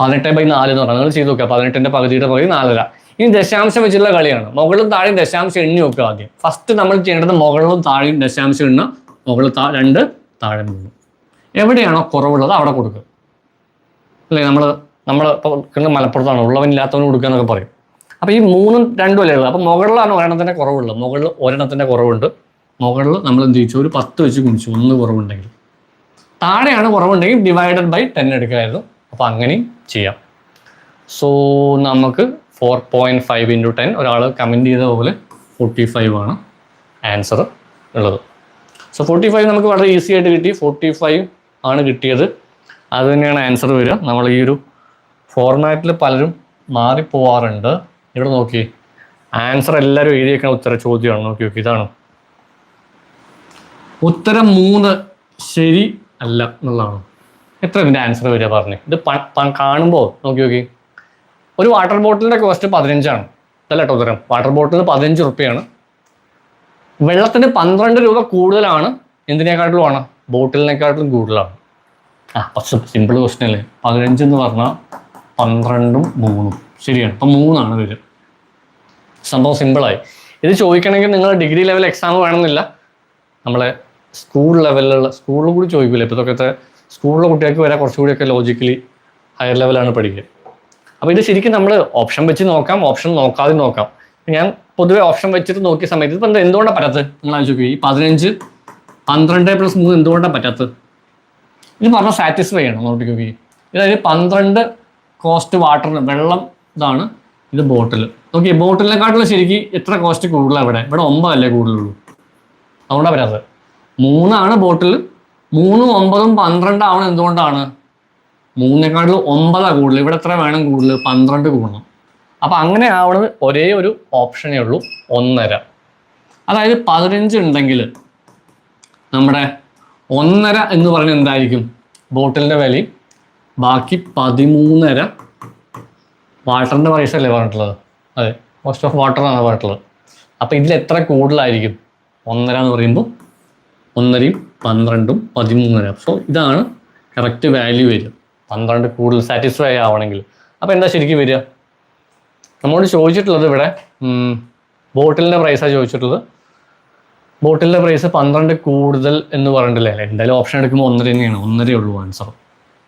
പതിനെട്ട് ബൈ നാല് എന്ന് പറഞ്ഞാൽ നിങ്ങൾ ചെയ്ത് നോക്കുക. പതിനെട്ടിന്റെ പകുതിയുടെ പകുതി നാലര. ഇനി ദശാംശം വെച്ചുള്ള കളിയാണ്. മുകളിലും താഴെയും ദശാംശം എണ്ണി നോക്കുക ആദ്യം. ഫസ്റ്റ് നമ്മൾ ചെയ്യേണ്ടത് മുകളിലും താഴെയും ദശാംശം എണ്ണ മുകളിൽ താ രണ്ട് താഴെ മൂന്ന്. എവിടെയാണോ കുറവുള്ളത് അവിടെ കൊടുക്കുക. അല്ലേ? നമ്മൾ നമ്മൾ ഇപ്പോൾ മലപ്പുറത്താണ് ഉള്ളവനില്ലാത്തവന് കൊടുക്കുക എന്നൊക്കെ പറയും. അപ്പോൾ ഈ മൂന്നും രണ്ടും അല്ലേ ഉള്ളത് അപ്പോൾ മുകളിലാണ് ഒരെണ്ണത്തിന്റെ കുറവുള്ളത്. മുകളിൽ ഒരെണ്ണത്തിന്റെ കുറവുണ്ട്. മുകളിൽ നമ്മൾ എന്ത് ചോദിച്ചു ഒരു പത്ത് വെച്ച് കുണിച്ചു ഒന്ന് കുറവുണ്ടെങ്കിൽ. താഴെയാണ് കുറവുണ്ടെങ്കിൽ ഡിവൈഡഡ് ബൈ ടെൻ എടുക്കായിരുന്നു അപ്പോൾ അങ്ങനെയും ചെയ്യാം. സോ നമുക്ക് four point five into ten ഒരാൾ കമന്റ് ചെയ്ത പോലെ ഫോർട്ടി ഫൈവ് ആണ് ആൻസർ ഉള്ളത്. സോ ഫോർട്ടി ഫൈവ് നമുക്ക് വളരെ ഈസി ആയിട്ട് കിട്ടി. ഫോർട്ടി ഫൈവ് ആണ് കിട്ടിയത്. അത് തന്നെയാണ് ആൻസർ വരിക. നമ്മൾ ഈ ഒരു ഫോർമാറ്റിൽ പലരും മാറിപ്പോവാറുണ്ട്. ഇവിടെ നോക്കി. ആൻസർ എല്ലാവരും എഴുതിയേക്കുന്ന ഉത്തര ചോദ്യമാണ്. നോക്കി നോക്കി ഇതാണ്. ഉത്തരം മൂന്ന് ശരി അല്ല എന്നുള്ളതാണ്. എത്ര ഇതിന്റെ ആൻസർ വരിക പറഞ്ഞു. ഇത് കാണുമ്പോൾ നോക്കി നോക്കി. ഒരു വാട്ടർ ബോട്ടിലിന്റെ കോസ്റ്റ് പതിനഞ്ചാണ്. ഇതല്ല കേട്ടോ ഉത്തരം? വാട്ടർ ബോട്ടിൽ പതിനഞ്ച് റുപ്യാണ്. വെള്ളത്തിന് പന്ത്രണ്ട് രൂപ കൂടുതലാണ്. എന്തിനേക്കാട്ടിലും ആണ്? ബോട്ടിലിനെക്കാട്ടിലും കൂടുതലാണ്. ആ പക്ഷെ സിമ്പിൾ ക്വസ്റ്റ്യൻ അല്ലേ? പതിനഞ്ച് എന്ന് പറഞ്ഞാൽ പന്ത്രണ്ടും മൂന്നും. ശരിയാണ്. അപ്പം മൂന്നാണ് വരിക. സംഭവം സിമ്പിളായി ഇത് ചോദിക്കണമെങ്കിൽ നിങ്ങൾ ഡിഗ്രി ലെവൽ എക്സാം വേണമെന്നില്ല. നമ്മളെ സ്കൂൾ ലെവലിലുള്ള സ്കൂളിൽ കൂടി ചോദിക്കില്ല ഇപ്പോഴത്തെ സ്കൂളിലെ കുട്ടികൾക്ക് വരെ കുറച്ചുകൂടിയൊക്കെ ലോജിക്കലി ഹയർ ലെവലാണ് പഠിക്കുക. അപ്പോൾ ഇത് ശരിക്കും നമ്മൾ ഓപ്ഷൻ വെച്ച് നോക്കാം ഓപ്ഷൻ നോക്കാതെ നോക്കാം. ഞാൻ പൊതുവെ ഓപ്ഷൻ വെച്ചിട്ട് നോക്കിയ സമയത്ത് ഇപ്പം എന്തുകൊണ്ടാണ് പറ്റാത്തത്? നിങ്ങൾ ആലോചിക്കുക ഈ പതിനഞ്ച് പന്ത്രണ്ട് പ്ലസ് മൂന്ന് എന്തുകൊണ്ടാണ് പറ്റാത്തത്? ഇത് പറഞ്ഞാൽ സാറ്റിസ്ഫൈ ചെയ്യണം നോട്ടിക്കുക അതായത് പന്ത്രണ്ട് കോസ്റ്റ് വാട്ടറിന് വെള്ളം ഇതാണ് ഇത് ബോട്ടിൽ നോക്കി ബോട്ടിലിനെക്കാട്ടിലും ശരിക്കും എത്ര കോസ്റ്റ് കൂടുതലാണ് ഇവിടെ? ഇവിടെ ഒമ്പതല്ലേ കൂടുതലുള്ളൂ. അതുകൊണ്ടാണ് വരാത് മൂന്നാണ് ബോട്ടിൽ മൂന്നും ഒമ്പതും പന്ത്രണ്ടാവണം എന്തുകൊണ്ടാണ്? മൂന്നിനെക്കാട്ടിലും ഒമ്പതാണ് കൂടുതൽ. ഇവിടെ എത്ര വേണം കൂടുതൽ? പന്ത്രണ്ട് കൂടണം. അപ്പം അങ്ങനെ ആവണത് ഒരേ ഒരു ഓപ്ഷനേ ഉള്ളൂ ഒന്നര. അതായത് പതിനഞ്ച് ഉണ്ടെങ്കിൽ നമ്മുടെ ഒന്നര എന്ന് പറയുന്നത് എന്തായിരിക്കും? ബോട്ടിലിന്റെ വിലയും ബാക്കി പതിമൂന്നര വാട്ടറിന്റെ പ്രൈസ് അല്ലേ പറഞ്ഞിട്ടുള്ളത്? അതെ കോസ്റ്റ് ഓഫ് വാട്ടർ ആണ് പറഞ്ഞിട്ടുള്ളത്. അപ്പോൾ ഇതിൽ എത്ര കൂടുതലായിരിക്കും? ഒന്നര എന്ന് പറയുമ്പോൾ ഒന്നരയും പന്ത്രണ്ടും പതിമൂന്നര. സോ ഇതാണ് കറക്റ്റ് വാല്യൂ വരിക. പന്ത്രണ്ട് കൂടുതൽ സാറ്റിസ്ഫൈ ആവണമെങ്കിൽ. അപ്പോൾ എന്താ ശരിക്കും വരിക? നമ്മോട് ചോദിച്ചിട്ടുള്ളത് ഇവിടെ ബോട്ടിലിന്റെ പ്രൈസാണ് ചോദിച്ചിട്ടുള്ളത്. ബോട്ടിലിന്റെ പ്രൈസ് പന്ത്രണ്ട് കൂടുതൽ എന്ന് പറഞ്ഞിട്ടില്ലേ? എന്തായാലും ഓപ്ഷൻ എടുക്കുമ്പോൾ ഒന്നര തന്നെയാണ്. ഒന്നരയേ ഉള്ളൂ ആൻസർ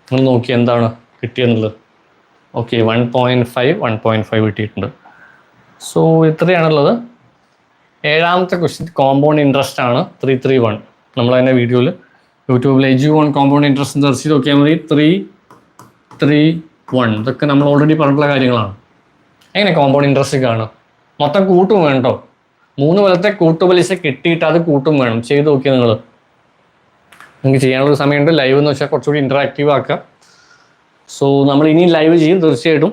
നിങ്ങൾ നോക്കി എന്താണ് കിട്ടിയെന്നുള്ളത്. Okay one point five one point five കിട്ടിയിട്ടുണ്ട്. സോ ഇത്രയാണുള്ളത്. ഏഴാമത്തെ ക്വസ്റ്റ്യൻ കോമ്പൗണ്ട് ഇൻട്രസ്റ്റ് ആണ് ത്രീ ത്രീ വൺ നമ്മൾ തന്നെ വീഡിയോയിൽ യൂട്യൂബിൽ Edu One compound interest search ചെയ്ത് നോക്കിയാൽ മതി. ത്രീ ത്രീ വൺ ഇതൊക്കെ നമ്മൾ ഓൾറെഡി പറഞ്ഞിട്ടുള്ള കാര്യങ്ങളാണ്. എങ്ങനെ കോമ്പൗണ്ട് ഇൻട്രസ്റ്റ് കാണും മൊത്തം കൂട്ടും വേണ്ടോ മൂന്ന് കൊല്ലത്തെ കൂട്ടുപലിശ കിട്ടിയിട്ട് അത് കൂട്ടും വേണം. ചെയ്ത് നോക്കിയാൽ നിങ്ങൾ നിങ്ങൾക്ക് ചെയ്യാനുള്ള സമയമുണ്ട്. ലൈവ് എന്ന് വെച്ചാൽ കുറച്ചുകൂടി ഇന്ററാക്റ്റീവ് ആക്കുക സോ നമ്മൾ ഇനി ലൈവ് ചെയ്യും തീർച്ചയായിട്ടും.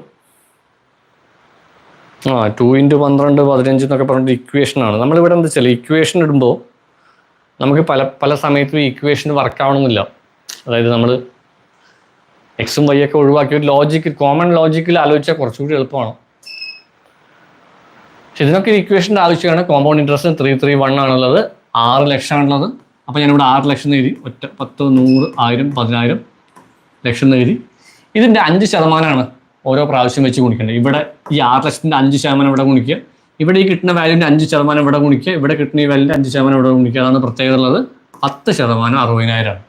ആ ടു ഇന്റു പന്ത്രണ്ട് പതിനഞ്ച് എന്നൊക്കെ പറഞ്ഞിട്ട് ഇക്വേഷനാണ് നമ്മളിവിടെ എന്താ വെച്ചാൽ ഇക്വേഷൻ ഇടുമ്പോൾ നമുക്ക് പല പല സമയത്തും ഇക്വേഷൻ വർക്ക് ആവണമെന്നില്ല. അതായത് നമ്മൾ എക്സും വൈ ഒക്കെ ഒഴിവാക്കി ഒരു ലോജിക്ക് കോമൺ ലോജിക്കിൽ ആലോചിച്ചാൽ കുറച്ചുകൂടി എളുപ്പമാണ്. പക്ഷെ ഇതിനൊക്കെ ഇക്വേഷന്റെ ആവശ്യമാണ്. Compound interest three three one ആണുള്ളത്. ആറ് ലക്ഷമാണുള്ളത്. അപ്പോൾ ഞാനിവിടെ ആറ് ലക്ഷം എഴുതി ഒറ്റ പത്ത് നൂറ് ആയിരം പതിനായിരം ലക്ഷം എഴുതി. ഇതിന്റെ അഞ്ച് ശതമാനമാണ് ഓരോ പ്രാവശ്യം വെച്ച് ഗുണിക്കേണ്ടത്. ഇവിടെ ഈ ആറ് ലക്ഷത്തിന്റെ അഞ്ച് ശതമാനം ഇവിടെ ഗുണിക്കുക. ഇവിടെ ഈ കിട്ടുന്ന വാല്യൂവിന്റെ അഞ്ച് ശതമാനം ഇവിടെ ഗുണിക്കുക. ഇവിടെ കിട്ടുന്ന ഈ വാല്യൂന്റെ അഞ്ച് ശതമാനം ഇവിടെ ഗുണിക്കുക. അതാണ് പ്രത്യേകത ഉള്ളത്. പത്ത് ശതമാനം അറുപതിനായിരമാണ്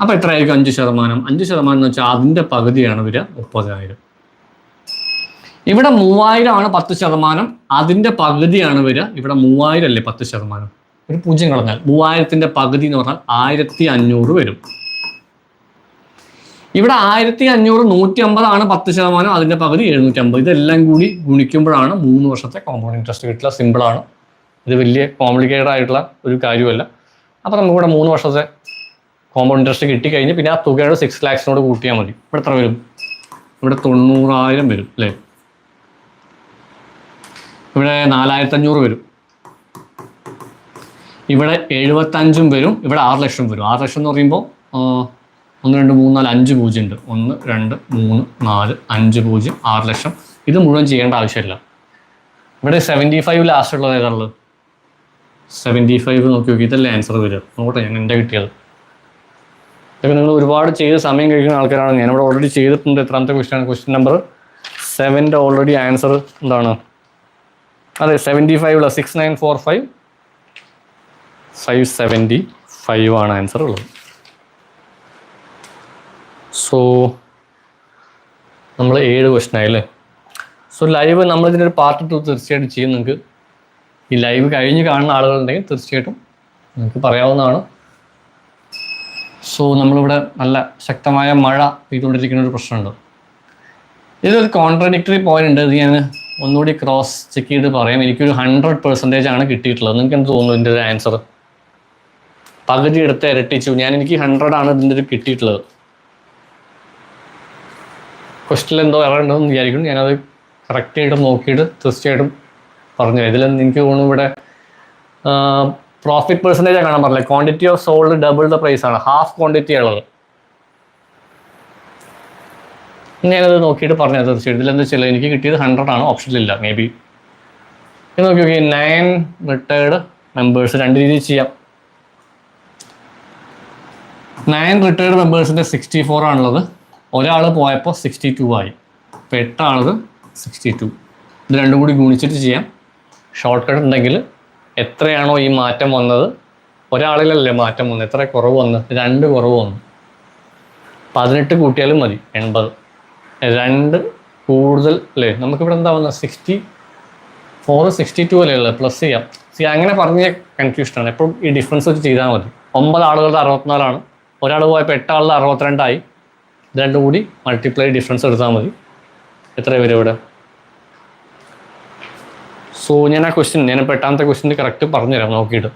അപ്പോൾ എത്രയായിരിക്കും അഞ്ച് ശതമാനം? അഞ്ച് ശതമാനം എന്ന് വെച്ചാൽ അതിന്റെ പകുതിയാണ് വരിക മുപ്പതിനായിരം. ഇവിടെ മൂവായിരം ആണ് പത്ത് ശതമാനം. അതിന്റെ പകുതിയാണ് വരിക. ഇവിടെ മൂവായിരം അല്ലേ പത്ത് ശതമാനം? ഒരു പൂജ്യം കളഞ്ഞാൽ മൂവായിരത്തിന്റെ പകുതി എന്ന് പറഞ്ഞാൽ ആയിരത്തി അഞ്ഞൂറ് വരും. ഇവിടെ ആയിരത്തി അഞ്ഞൂറ് നൂറ്റി അമ്പതാണ് പത്ത് ശതമാനം അതിന്റെ പകുതി എഴുന്നൂറ്റി അമ്പത് ഇതെല്ലാം കൂടി ഗുണിക്കുമ്പോഴാണ് മൂന്ന് വർഷത്തെ കോമ്പൗണ്ട് ഇൻട്രസ്റ്റ് കിട്ടുക സിമ്പിളാണ് ഇത് വലിയ കോംപ്ലിക്കേറ്റഡ് ആയിട്ടുള്ള ഒരു കാര്യമല്ല. അപ്പോൾ നമുക്കിവിടെ മൂന്ന് വർഷത്തെ കോമ്പൗണ്ട് ഇൻട്രസ്റ്റ് കിട്ടിക്കഴിഞ്ഞ് പിന്നെ ആ തുകയുടെ സിക്സ് ലാക്സിനോട് കൂട്ടിയാൽ മതി. ഇവിടെ എത്ര വരും? ഇവിടെ തൊണ്ണൂറായിരം വരും അല്ലേ? ഇവിടെ നാലായിരത്തി അഞ്ഞൂറ് വരും. ഇവിടെ എഴുപത്തഞ്ചും വരും ഇവിടെ ആറ് ലക്ഷം വരും. ആറ് ലക്ഷം എന്ന് പറയുമ്പോൾ ഒന്ന് രണ്ട് മൂന്ന് നാല് അഞ്ച് പൂജ്യം ഉണ്ട് ഒന്ന് രണ്ട് മൂന്ന് നാല് അഞ്ച് പൂജ്യം ആറ് ലക്ഷം. ഇത് മുഴുവൻ ചെയ്യേണ്ട ആവശ്യമില്ല. ഇവിടെ സെവന്റി ഫൈവ് ലാസ്റ്റ് ഉള്ളത് ഏതാണുള്ളത് സെവന്റി ഫൈവ് നോക്കി നോക്കി ഇതല്ലേ ആൻസർ വരിക. നോക്കട്ടെ ഞാൻ എന്റെ കിട്ടിയത്. ഇതൊക്കെ നിങ്ങൾ ഒരുപാട് ചെയ്ത് സമയം കഴിക്കുന്ന ആൾക്കാരാണ്. ഞാനിവിടെ ഓൾറെഡി ചെയ്തിട്ടുണ്ട്. എത്രാമത്തെ ക്വസ്റ്റ്യൻ ക്വസ്റ്റ്യൻ നമ്പർ സെവന്റെ ഓൾറെഡി ആൻസർ എന്താണ്? അതെ സെവന്റി ഫൈവ് ഉള്ള six nine four five five seventy five ആണ് ആൻസർ ഉള്ളത്. സോ നമ്മൾ ഏഴ് ക്വസ്റ്റൻ ആയില്ലേ സോ ലൈവ് നമ്മളിതിന്റെ ഒരു പാർട്ട് ടു തീർച്ചയായിട്ടും ചെയ്യും നിങ്ങൾക്ക്. ഈ ലൈവ് കഴിഞ്ഞ് കാണുന്ന ആളുകളുണ്ടെങ്കിൽ തീർച്ചയായിട്ടും നിങ്ങൾക്ക് പറയാവുന്നതാണ്. സോ നമ്മളിവിടെ നല്ല ശക്തമായ മഴ പെയ്തുകൊണ്ടിരിക്കുന്ന ഒരു പ്രശ്നമുണ്ട്. ഇതൊരു കോൺട്രഡിക്ടറി പോയിന്റ് ഉണ്ട്. ഇത് ഞാൻ ഒന്നുകൂടി ക്രോസ് ചെക്ക് ചെയ്ത് പറയാം. എനിക്കൊരു ഹൺഡ്രഡ് പെർസെന്റേജ് ആണ് കിട്ടിയിട്ടുള്ളത്. നിങ്ങൾക്ക് എന്ത് തോന്നുന്നു ഇതിന്റെ ആൻസർ പകുതി എടുത്ത് ഇരട്ടിച്ചു. ഞാൻ എനിക്ക് ഹൺഡ്രഡ് ആണ് ഇതിന്റെ ഒരു കിട്ടിയിട്ടുള്ളത്. ക്വസ്റ്റിൽ എന്തോ എറർ വിചാരിക്കുന്നു. ഞാനത് കറക്റ്റ് ആയിട്ട് നോക്കിയിട്ട് തീർച്ചയായിട്ടും പറഞ്ഞു ഇതിൽ എനിക്ക് തോന്നുന്നു ഇവിടെ പ്രോഫിറ്റ് പെർസെന്റേജ് കാണാൻ പറഞ്ഞില്ല quantity of sold double the price ആണ്. ഹാഫ് ക്വാണ്ടിറ്റി ഉള്ളത് ഞാനത് നോക്കിയിട്ട് പറഞ്ഞു തീർച്ചയായിട്ടും. ഇതിലെന്താ വെച്ചാൽ എനിക്ക് കിട്ടിയത് ഹൺഡ്രഡ് ആണ്. ഓപ്ഷനിലില്ല മേ ബി നോക്കി നോക്കി. നയൻ റിട്ടയർഡ് മെമ്പേഴ്സ് രണ്ട് രീതിയിൽ ചെയ്യാം. നയൻ റിട്ടയർഡ് മെമ്പേഴ്സിന്റെ സിക്സ്റ്റി ഫോർ ആണുള്ളത്. ഒരാൾ പോയപ്പോൾ സിക്സ്റ്റി ടു ആയി. അപ്പോൾ എട്ടാളത് സിക്സ്റ്റി ടു ഇത് രണ്ടും കൂടി ഗുണിച്ചിട്ട് ചെയ്യാം. ഷോർട്ട് കട്ട് ഉണ്ടെങ്കിൽ എത്രയാണോ ഈ മാറ്റം വന്നത്? ഒരാളിലല്ലേ മാറ്റം വന്നത്? എത്ര കുറവ് വന്ന്? രണ്ട് കുറവ് വന്നു. പതിനെട്ട് കൂട്ടിയാലും മതി. എൺപത്. രണ്ട് കൂടുതൽ അല്ലേ? നമുക്കിവിടെ എന്താ വന്നത്? സിക്സ്റ്റി ഫോർ സിക്സ്റ്റി ടു അല്ലേ ഉള്ളത്? പ്ലസ് ചെയ്യാം. സി അങ്ങനെ പറഞ്ഞ കൺഫ്യൂഷനാണ് എപ്പോഴും ഈ ഡിഫറൻസ് വെച്ച് ചെയ്താൽ മതി. ഒമ്പത് ആളുകളുടെ അറുപത്തിനാലാണ്. ഒരാൾ പോയപ്പോൾ എട്ട് ആളിൽ അറുപത്തിരണ്ടായി രണ്ടും കൂടി മൾട്ടിപ്ലൈ ഡിഫറൻസ് എടുത്താൽ മതി. എത്ര വരും ഇവിടെ? സോ ഞാൻ ആ ക്വസ്റ്റ്യൻ ഞാൻ ഇപ്പോൾ എട്ടാമത്തെ ക്വസ്റ്റ്യൻ കറക്റ്റ് പറഞ്ഞുതരാം നോക്കിയിട്ട്.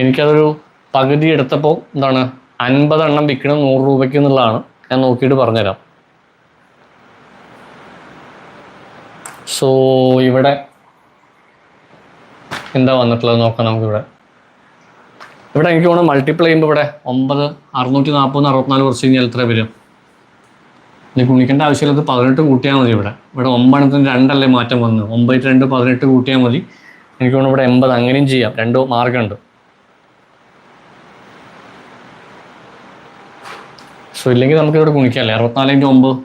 എനിക്കതൊരു പകുതി എടുത്തപ്പോൾ എന്താണ് അൻപതെണ്ണം വിൽക്കണം നൂറ് രൂപയ്ക്ക് എന്നുള്ളതാണ്. ഞാൻ നോക്കിയിട്ട് പറഞ്ഞുതരാം. സോ ഇവിടെ എന്താ വന്നിട്ടുള്ളത് നോക്കാം നമുക്കിവിടെ. ഇവിടെ എനിക്ക് തോന്നുന്നു മൾട്ടിപ്ലൈ ചെയ്യുമ്പോൾ ഇവിടെ ഒമ്പത് അറുന്നൂറ്റി നാൽപ്പത് അറുപത്തിനാല് കുറച്ച് കഴിഞ്ഞാൽ എത്ര വരും ഇനി ഗുണിക്കേണ്ട ആവശ്യമില്ലാത്ത പതിനെട്ട് കൂട്ടിയാൽ മതി ഇവിടെ. ഇവിടെ ഒമ്പതെണ്ണത്തിന് രണ്ടല്ലേ മാറ്റം വന്നു ഒമ്പത് രണ്ട് പതിനെട്ട് കൂട്ടിയാൽ മതി. എനിക്ക് തോന്നുന്നു ഇവിടെ എൺപത് അങ്ങനെയും ചെയ്യാം. രണ്ട് മാർഗമുണ്ട് സോ ഇല്ലെങ്കിൽ നമുക്ക് ഇവിടെ ഗുണിക്കാമല്ലേ? അറുപത്തിനാല് ഇന്റു ഒമ്പത്.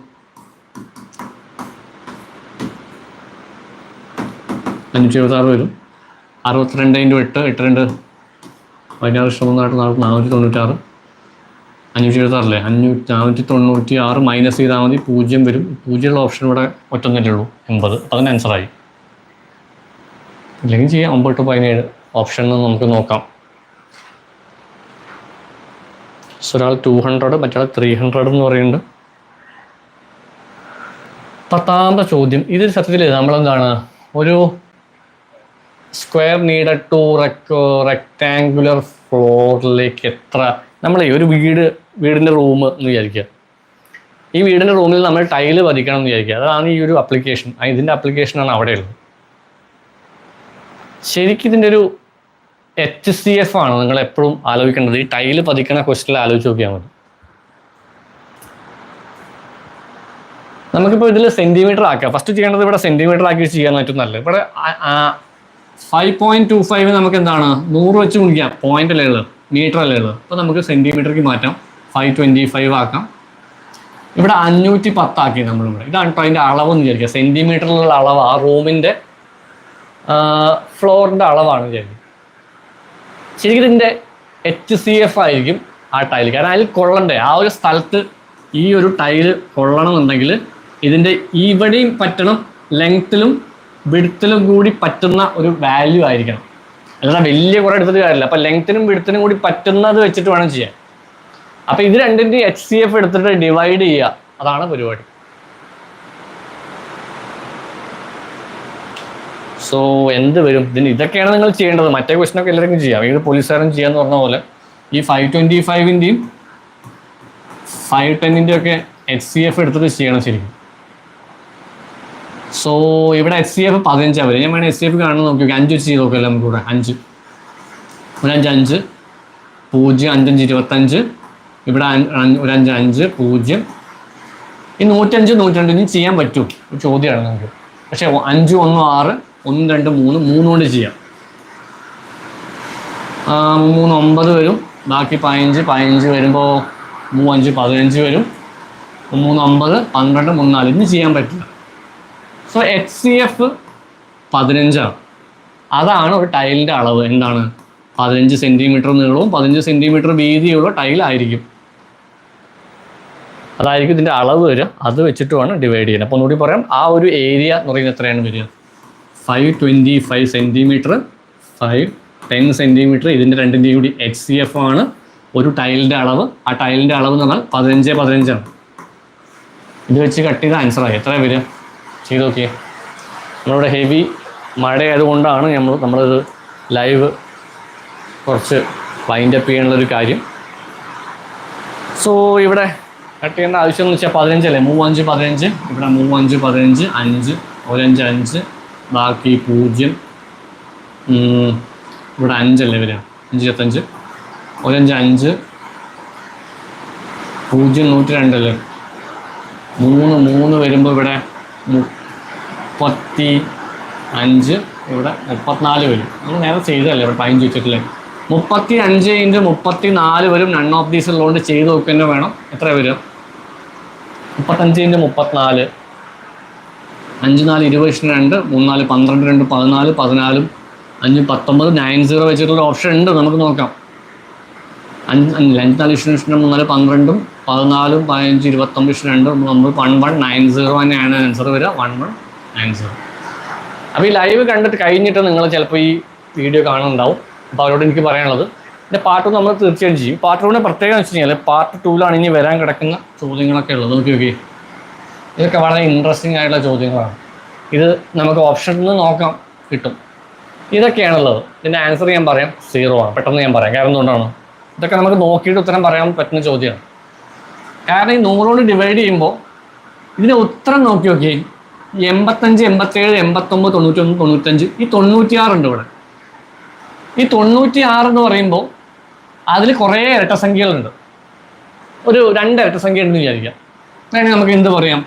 അഞ്ഞൂറ്റി എഴുപത്താറ് വരും. അറുപത്തിരണ്ട് ഇന്റു എട്ട് എട്ട് രണ്ട് പതിനാറ് ഇഷ്ടം നാട്ട് നാളെ നാനൂറ്റി തൊണ്ണൂറ്റാറ്. അഞ്ഞൂറ്റി എഴുപത്താറല്ലേ അഞ്ഞൂറ്റി നാനൂറ്റി തൊണ്ണൂറ്റി ആറ് മൈനസ് ചെയ്താൽ മതി. പൂജ്യം വരും. പൂജ്യമുള്ള ഓപ്ഷൻ ഇവിടെ ഒറ്റൊന്നല്ലേ ഉള്ളൂ എൺപത് അതിന് ആൻസറായി ഇല്ലെങ്കിൽ ചെയ്യാം. ഒമ്പത് ടു പതിനേഴ് ഓപ്ഷൻ നമുക്ക് നോക്കാം. സോ ഒരാൾ ടു ഹൺഡ്രഡ് മറ്റൊരാൾ ത്രീ ഹൺഡ്രഡ് എന്ന് പറയുന്നുണ്ട്. പത്താമത്തെ ചോദ്യം. ഇതിൽ സത്യത്തിൽ നമ്മളെന്താണ്? ഒരു സ്ക്വയർ നീഡഡ് ടു റെക്ടാങ്കുലർ ഫ്ലോറിലേക്ക് എത്ര? നമ്മളെ ഒരു വീട് വീടിന്റെ റൂം എന്ന് വിചാരിക്കുക. ഈ വീടിന്റെ റൂമിൽ നമ്മൾ ടൈൽ പതിക്കണം എന്ന് വിചാരിക്കുക. അതാണ് ഈ ഒരു അപ്ലിക്കേഷൻ ഇതിന്റെ അപ്ലിക്കേഷനാണ് അവിടെയുള്ളത് ശരിക്കും ഇതിന്റെ ഒരു എച്ച് സി എഫ് ആണ് നിങ്ങൾ എപ്പോഴും ആലോചിക്കേണ്ടത്. ഈ ടൈൽ പതിക്കണ ക്വസ്റ്റിൽ ആലോചിച്ച് നോക്കിയാൽ മതി. നമുക്കിപ്പോൾ ഇതിൽ സെന്റിമീറ്റർ ആക്കുക ഫസ്റ്റ് ചെയ്യേണ്ടത് ഇവിടെ സെന്റിമീറ്റർ ആക്കി ചെയ്യാൻ ഏറ്റവും നല്ലത്. ഇവിടെ ഫൈവ് പോയിന്റ് ടു ഫൈവ് നമുക്ക് എന്താണ് നൂറ് വെച്ച് ഗുണിക്കാം. പോയിന്റ് അല്ലേ ഉള്ളത്? മീറ്റർ അല്ലേ ഉള്ളത്? അപ്പോൾ നമുക്ക് സെന്റിമീറ്റർക്ക് മാറ്റാം. ഫൈവ് ട്വന്റി ഫൈവ് ആക്കാം. ഇവിടെ അഞ്ഞൂറ്റി പത്താക്കി നമ്മളിവിടെ. ഇതാണ് കേട്ടോ അതിന്റെ അളവ് എന്ന് വിചാരിക്കുക. സെന്റിമീറ്ററിലുള്ള അളവ് ആ റൂമിന്റെ ഫ്ലോറിന്റെ അളവാണ് വിചാരിക്കുക. ശരിക്കും ഇതിന്റെ എച്ച് സി എഫ് ആയിരിക്കും ആ ടൈൽ കാരണം അതിൽ കൊള്ളണ്ടേ? ആ ഒരു സ്ഥലത്ത് ഈ ഒരു ടൈൽ കൊള്ളണമെന്നുണ്ടെങ്കിൽ ഇതിന്റെ ഇവിടെയും പറ്റണം ലെങ്ത്തിലും വിടുത്തിലും കൂടി പറ്റുന്ന ഒരു വാല്യൂ ആയിരിക്കണം. അല്ലാതെ വലിയ കുറെ എടുത്തിട്ട് കാര്യമില്ല. അപ്പം ലെങ്ത്തിനും വിടുത്തിനും കൂടി പറ്റുന്നത് വെച്ചിട്ട് വേണം ചെയ്യാൻ. അപ്പം ഇത് രണ്ടിന്റെ എച്ച് സി എഫ് എടുത്തിട്ട് ഡിവൈഡ് ചെയ്യുക. അതാണ് പരിപാടി. സോ എന്ത് വരും? ഇതിന് ഇതൊക്കെയാണ് നിങ്ങൾ ചെയ്യേണ്ടത്. മറ്റേ ക്വസ്റ്റൻ ഒക്കെ എല്ലാവർക്കും ചെയ്യാം. ഏത് പോലീസുകാരും ചെയ്യാന്ന് പറഞ്ഞ പോലെ ഈ ഫൈവ് ട്വന്റി ഫൈവിന്റെയും ഫൈവ് ടെന്നിന്റെയും ഒക്കെ എച്ച് സി എഫ് എടുത്തിട്ട് ചെയ്യണം ശരിക്കും. സോ ഇവിടെ എസ് സി എഫ് പതിനഞ്ചാണ് വരും. ഞാൻ വേണേൽ എസ് സി എഫ് കാണുന്നത് നോക്കി. അഞ്ച് വെച്ച് ചെയ്ത് നോക്കിയല്ലോ നമുക്ക് ഇവിടെ അഞ്ച്. ഒരു അഞ്ച് അഞ്ച്. പൂജ്യം അഞ്ചഞ്ച് ഇരുപത്തഞ്ച്. ഇവിടെ അഞ്ച് അഞ്ച് ഒരു അഞ്ച് അഞ്ച് പൂജ്യം. ഈ നൂറ്റഞ്ച് നൂറ്റരണ്ട് ഇനി ചെയ്യാൻ പറ്റും. ഒരു ചോദ്യമാണ് നമുക്ക്. പക്ഷേ അഞ്ച് ഒന്ന് ആറ് ഒന്ന് രണ്ട് മൂന്ന് മൂന്ന് കൊണ്ട് ചെയ്യാം. മൂന്ന് ഒമ്പത് വരും. ബാക്കി പതിനഞ്ച് പതിനഞ്ച് വരുമ്പോൾ മൂവഞ്ച് പതിനഞ്ച് വരും. മൂന്ന് ഒമ്പത് പന്ത്രണ്ട് മൂന്നാൽ ഇന്ന് ഇനി ചെയ്യാൻ പറ്റില്ല. സോ എച്ച് സി എഫ് പതിനഞ്ചാണ്. അതാണ് ഒരു ടൈലിന്റെ അളവ്. എന്താണ്? പതിനഞ്ച് സെന്റിമീറ്റർ നീളവും പതിനഞ്ച് സെന്റിമീറ്റർ വീതിയുള്ള ടൈലായിരിക്കും അതായിരിക്കും ഇതിന്റെ അളവ് വരിക. അത് വെച്ചിട്ട് വേണം ഡിവൈഡ് ചെയ്യുന്നത്. അപ്പോൾ ഒന്നുകൂടി പറയാം. ആ ഒരു ഏരിയ എന്ന് പറയുന്നത് എത്രയാണ് വരിക? Five twenty five centimetre five ten centimetre ഇതിന്റെ രണ്ടിന്റെയും കൂടി എച്ച് സി എഫ് ആണ്. ഒരു ടൈലിന്റെ അളവ്. ആ ടൈലിന്റെ അളവ് എന്ന് പറഞ്ഞാൽ പതിനഞ്ച് പതിനഞ്ചാണ്. ഇത് വെച്ച് കട്ട് ചെയ്ത ആൻസറായി എത്രയാണ് വരിക? ചെയ്ത് നോക്കിയേ. നമ്മളിവിടെ ഹെവി മഴ ആയതുകൊണ്ടാണ് നമ്മൾ നമ്മളിത് ലൈവ് കുറച്ച് വൈൻഡ് അപ്പ് ചെയ്യാനുള്ളൊരു കാര്യം. സോ ഇവിടെ കട്ട് ചെയ്യേണ്ട ആവശ്യം എന്ന് വെച്ചാൽ പതിനഞ്ചല്ലേ മൂവഞ്ച് പതിനഞ്ച്. ഇവിടെ മൂവഞ്ച് പതിനഞ്ച് അഞ്ച് ഒരഞ്ച് അഞ്ച് ബാക്കി പൂജ്യം. ഇവിടെ അഞ്ചല്ലേ വരിക? അഞ്ച് ഇരുപത്തഞ്ച്. ഒരഞ്ച് അഞ്ച് പൂജ്യം നൂറ്റി രണ്ടല്ലേ മൂന്ന് മൂന്ന് വരുമ്പോൾ ഇവിടെ മുപ്പത്തി അഞ്ച് ഇവിടെ മുപ്പത്തിനാല് വരും. നമ്മൾ നേരെ ചെയ്തതല്ലേ ഇവിടെ പതിനഞ്ച് വെച്ചിട്ടില്ലേ മുപ്പത്തി അഞ്ച് ഇന്റു മുപ്പത്തി നാല് വരും. നൺ ഓഫ് ദീസ് ഉള്ളതുകൊണ്ട് ചെയ്ത് നോക്കുക വേണം. എത്ര വരും മുപ്പത്തഞ്ച് ഇന്റു മുപ്പത്തിനാല്. അഞ്ച് നാല് ഇരുപത് രണ്ട് മൂന്ന് നാല് പന്ത്രണ്ട് രണ്ട് പതിനാല് പതിനാലും അഞ്ച് പത്തൊമ്പത് നയൻ സീറോ വെച്ചിട്ടുള്ള ഓപ്ഷൻ ഉണ്ട്. നമുക്ക് നോക്കാം. അഞ്ച് അഞ്ച് നാല് ഇഷ്ടം മൂന്നാൽ പന്ത്രണ്ടും പതിനാലും പതിനഞ്ച് ഇരുപത്തൊമ്പത് ഇഷ്ടം രണ്ട് നമ്മൾ വൺ വൺ നയൻ സീറോ തന്നെയാണ് ആൻസർ വരിക. വൺ വൺ നയൻ സീറോ അപ്പോൾ ഈ ലൈവ് കണ്ടിട്ട് കഴിഞ്ഞിട്ട് നിങ്ങൾ ചിലപ്പോൾ ഈ വീഡിയോ കാണുന്നുണ്ടാവും. അപ്പോൾ അവരോട് എനിക്ക് പറയാനുള്ളത് എന്റെ പാർട്ട് നമ്മൾ തീർച്ചയായും ചെയ്യും. പാർട്ട് ടൂവിനെ പ്രത്യേകം വെച്ച് കഴിഞ്ഞാൽ പാർട്ട് ടൂവിലാണ് ഇനി വരാൻ കിടക്കുന്ന ചോദ്യങ്ങളൊക്കെ ഉള്ളത്. നോക്കി നോക്കി ഇതൊക്കെ വളരെ ഇൻട്രസ്റ്റിംഗ് ആയിട്ടുള്ള ചോദ്യങ്ങളാണ്. ഇത് നമുക്ക് ഓപ്ഷനിൽ നിന്ന് നോക്കാം കിട്ടും. ഇതൊക്കെയാണുള്ളത്. ഇതിന്റെ ആൻസർ ഞാൻ പറയാം. സീറോ ആണ്. പെട്ടെന്ന് ഞാൻ പറയാം. കാരണം എന്തുകൊണ്ടാണ്? ഇതൊക്കെ നമുക്ക് നോക്കിയിട്ട് ഉത്തരം പറയാൻ പറ്റുന്ന ചോദ്യമാണ്. കാരണം ഈ നൂറോട് ഡിവൈഡ് ചെയ്യുമ്പോൾ ഇതിന് ഉത്തരം നോക്കി നോക്കി എൺപത്തഞ്ച് എൺപത്തേഴ് എൺപത്തൊമ്പത് തൊണ്ണൂറ്റൊന്ന് തൊണ്ണൂറ്റഞ്ച് ഈ തൊണ്ണൂറ്റിയാറുണ്ട് ഇവിടെ. ഈ തൊണ്ണൂറ്റിയാറ് എന്ന് പറയുമ്പോൾ അതിൽ കുറേ ഇരട്ടസംഖ്യകളുണ്ട് ഒരു രണ്ട് ഇരട്ടസംഖ്യ ഉണ്ടെന്ന് വിചാരിക്കാം വേണമെങ്കിൽ നമുക്ക് എന്ത് പറയാം?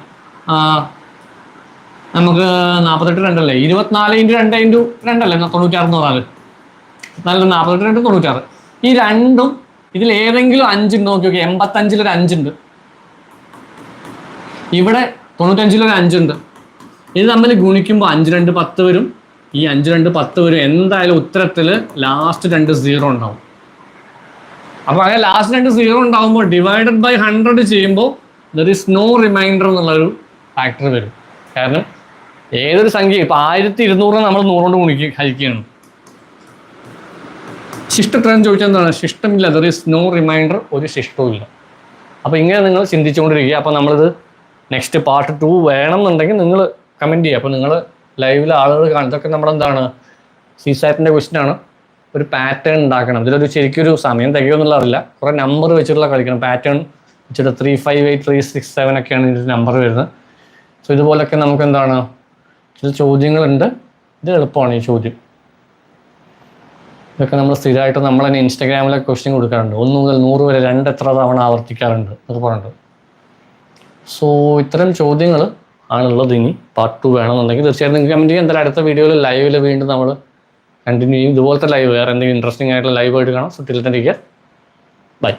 നമുക്ക് നാൽപ്പത്തെട്ട് രണ്ടല്ലേ? ഇരുപത്തിനാല് ഇന്റു രണ്ട് ഇന്റു രണ്ടല്ലേ? തൊണ്ണൂറ്റാറ് എന്ന് പറഞ്ഞാൽ. നാല് നാൽപ്പത്തെട്ട് രണ്ട് തൊണ്ണൂറ്റാറ് ഈ രണ്ടും ഇതിൽ ഏതെങ്കിലും അഞ്ചുണ്ട് നോക്കി നോക്കി എൺപത്തഞ്ചിലൊരു അഞ്ചുണ്ട്. ഇവിടെ തൊണ്ണൂറ്റഞ്ചിലൊരു അഞ്ചുണ്ട്. ഇത് തമ്മിൽ ഗുണിക്കുമ്പോൾ അഞ്ച് രണ്ട് പത്ത് വരും. ഈ അഞ്ച് രണ്ട് പത്ത് വരും. എന്തായാലും ഉത്തരത്തിൽ ലാസ്റ്റ് രണ്ട് സീറോ ഉണ്ടാവും. അപ്പോൾ അങ്ങനെ ലാസ്റ്റ് രണ്ട് സീറോ ഉണ്ടാകുമ്പോൾ ഡിവൈഡഡ് ബൈ ഹൺഡ്രഡ് ചെയ്യുമ്പോൾ ദർ ഇസ് നോ റിമൈൻഡർ എന്നുള്ളൊരു ഫാക്ടർ വരും. കാരണം ഏതൊരു സംഖ്യ ഇപ്പം ആയിരത്തി ഇരുന്നൂറ് നമ്മൾ നൂറുകൊണ്ട് ഗുണിക്കുക ഹരിക്കുകയാണ് ട്രെയിൻ ചോദിച്ചാൽ എന്താണ്? ശിഷ്ടമില്ല. ദർ ഈസ് നോ റിമൈൻഡർ ഒരു ശിഷ്ടവും ഇല്ല. അപ്പോൾ ഇങ്ങനെ നിങ്ങൾ ചിന്തിച്ചുകൊണ്ടിരിക്കുക. അപ്പോൾ നമ്മളിത് നെക്സ്റ്റ് പാർട്ട് ടു വേണമെന്നുണ്ടെങ്കിൽ നിങ്ങൾ കമന്റ് ചെയ്യുക. അപ്പോൾ നിങ്ങൾ ലൈവിൽ ആളുകൾ കാണും ഇതൊക്കെ നമ്മളെന്താണ്? സീസാറ്റിന്റെ ക്വസ്റ്റ്യൻ ആണ്. ഒരു പാറ്റേൺ ഉണ്ടാക്കണം. ഇതിലൊരു ശരിക്കൊരു സമയം തികയൊന്നുള്ള അറിയില്ല. കുറേ നമ്പർ വെച്ചിട്ടുള്ള കളിക്കണം. പാറ്റേൺ വെച്ചിട്ട് three five eight three six seven ഒക്കെയാണ് ഇതിന്റെ നമ്പർ വരുന്നത്. സോ ഇതുപോലൊക്കെ നമുക്ക് എന്താണ്? ചില ചോദ്യങ്ങളുണ്ട്. ഇത് എളുപ്പമാണ് ഈ ചോദ്യം. ഇതൊക്കെ നമ്മൾ സ്ഥിരമായിട്ട് നമ്മൾ തന്നെ ഇൻസ്റ്റാഗ്രാമിലൊക്കെ ക്വസ്റ്റ്യൻ കൊടുക്കാറുണ്ട്. ഒന്ന് മുതൽ നൂറ് വരെ രണ്ട് എത്ര തവണ ആവർത്തിക്കാറുണ്ട് എന്നൊക്കെ പറഞ്ഞിട്ട് സോ ഇത്തരം ചോദ്യങ്ങൾ ആണുള്ളത് ഇനി പാർട്ട് ടു വേണമെന്നുണ്ടെങ്കിൽ തീർച്ചയായിട്ടും നിങ്ങൾക്ക് കമന്റ് ചെയ്യാം. എന്തായാലും അടുത്ത വീഡിയോയിൽ ലൈവിൽ വീണ്ടും നമ്മൾ കണ്ടിന്യൂ ചെയ്യും. ഇതുപോലത്തെ ലൈവ് വേറെ എന്തെങ്കിലും ഇൻട്രസ്റ്റിംഗ് ആയിട്ടുള്ള ലൈവ് ആയിട്ട് കാണാം. So till by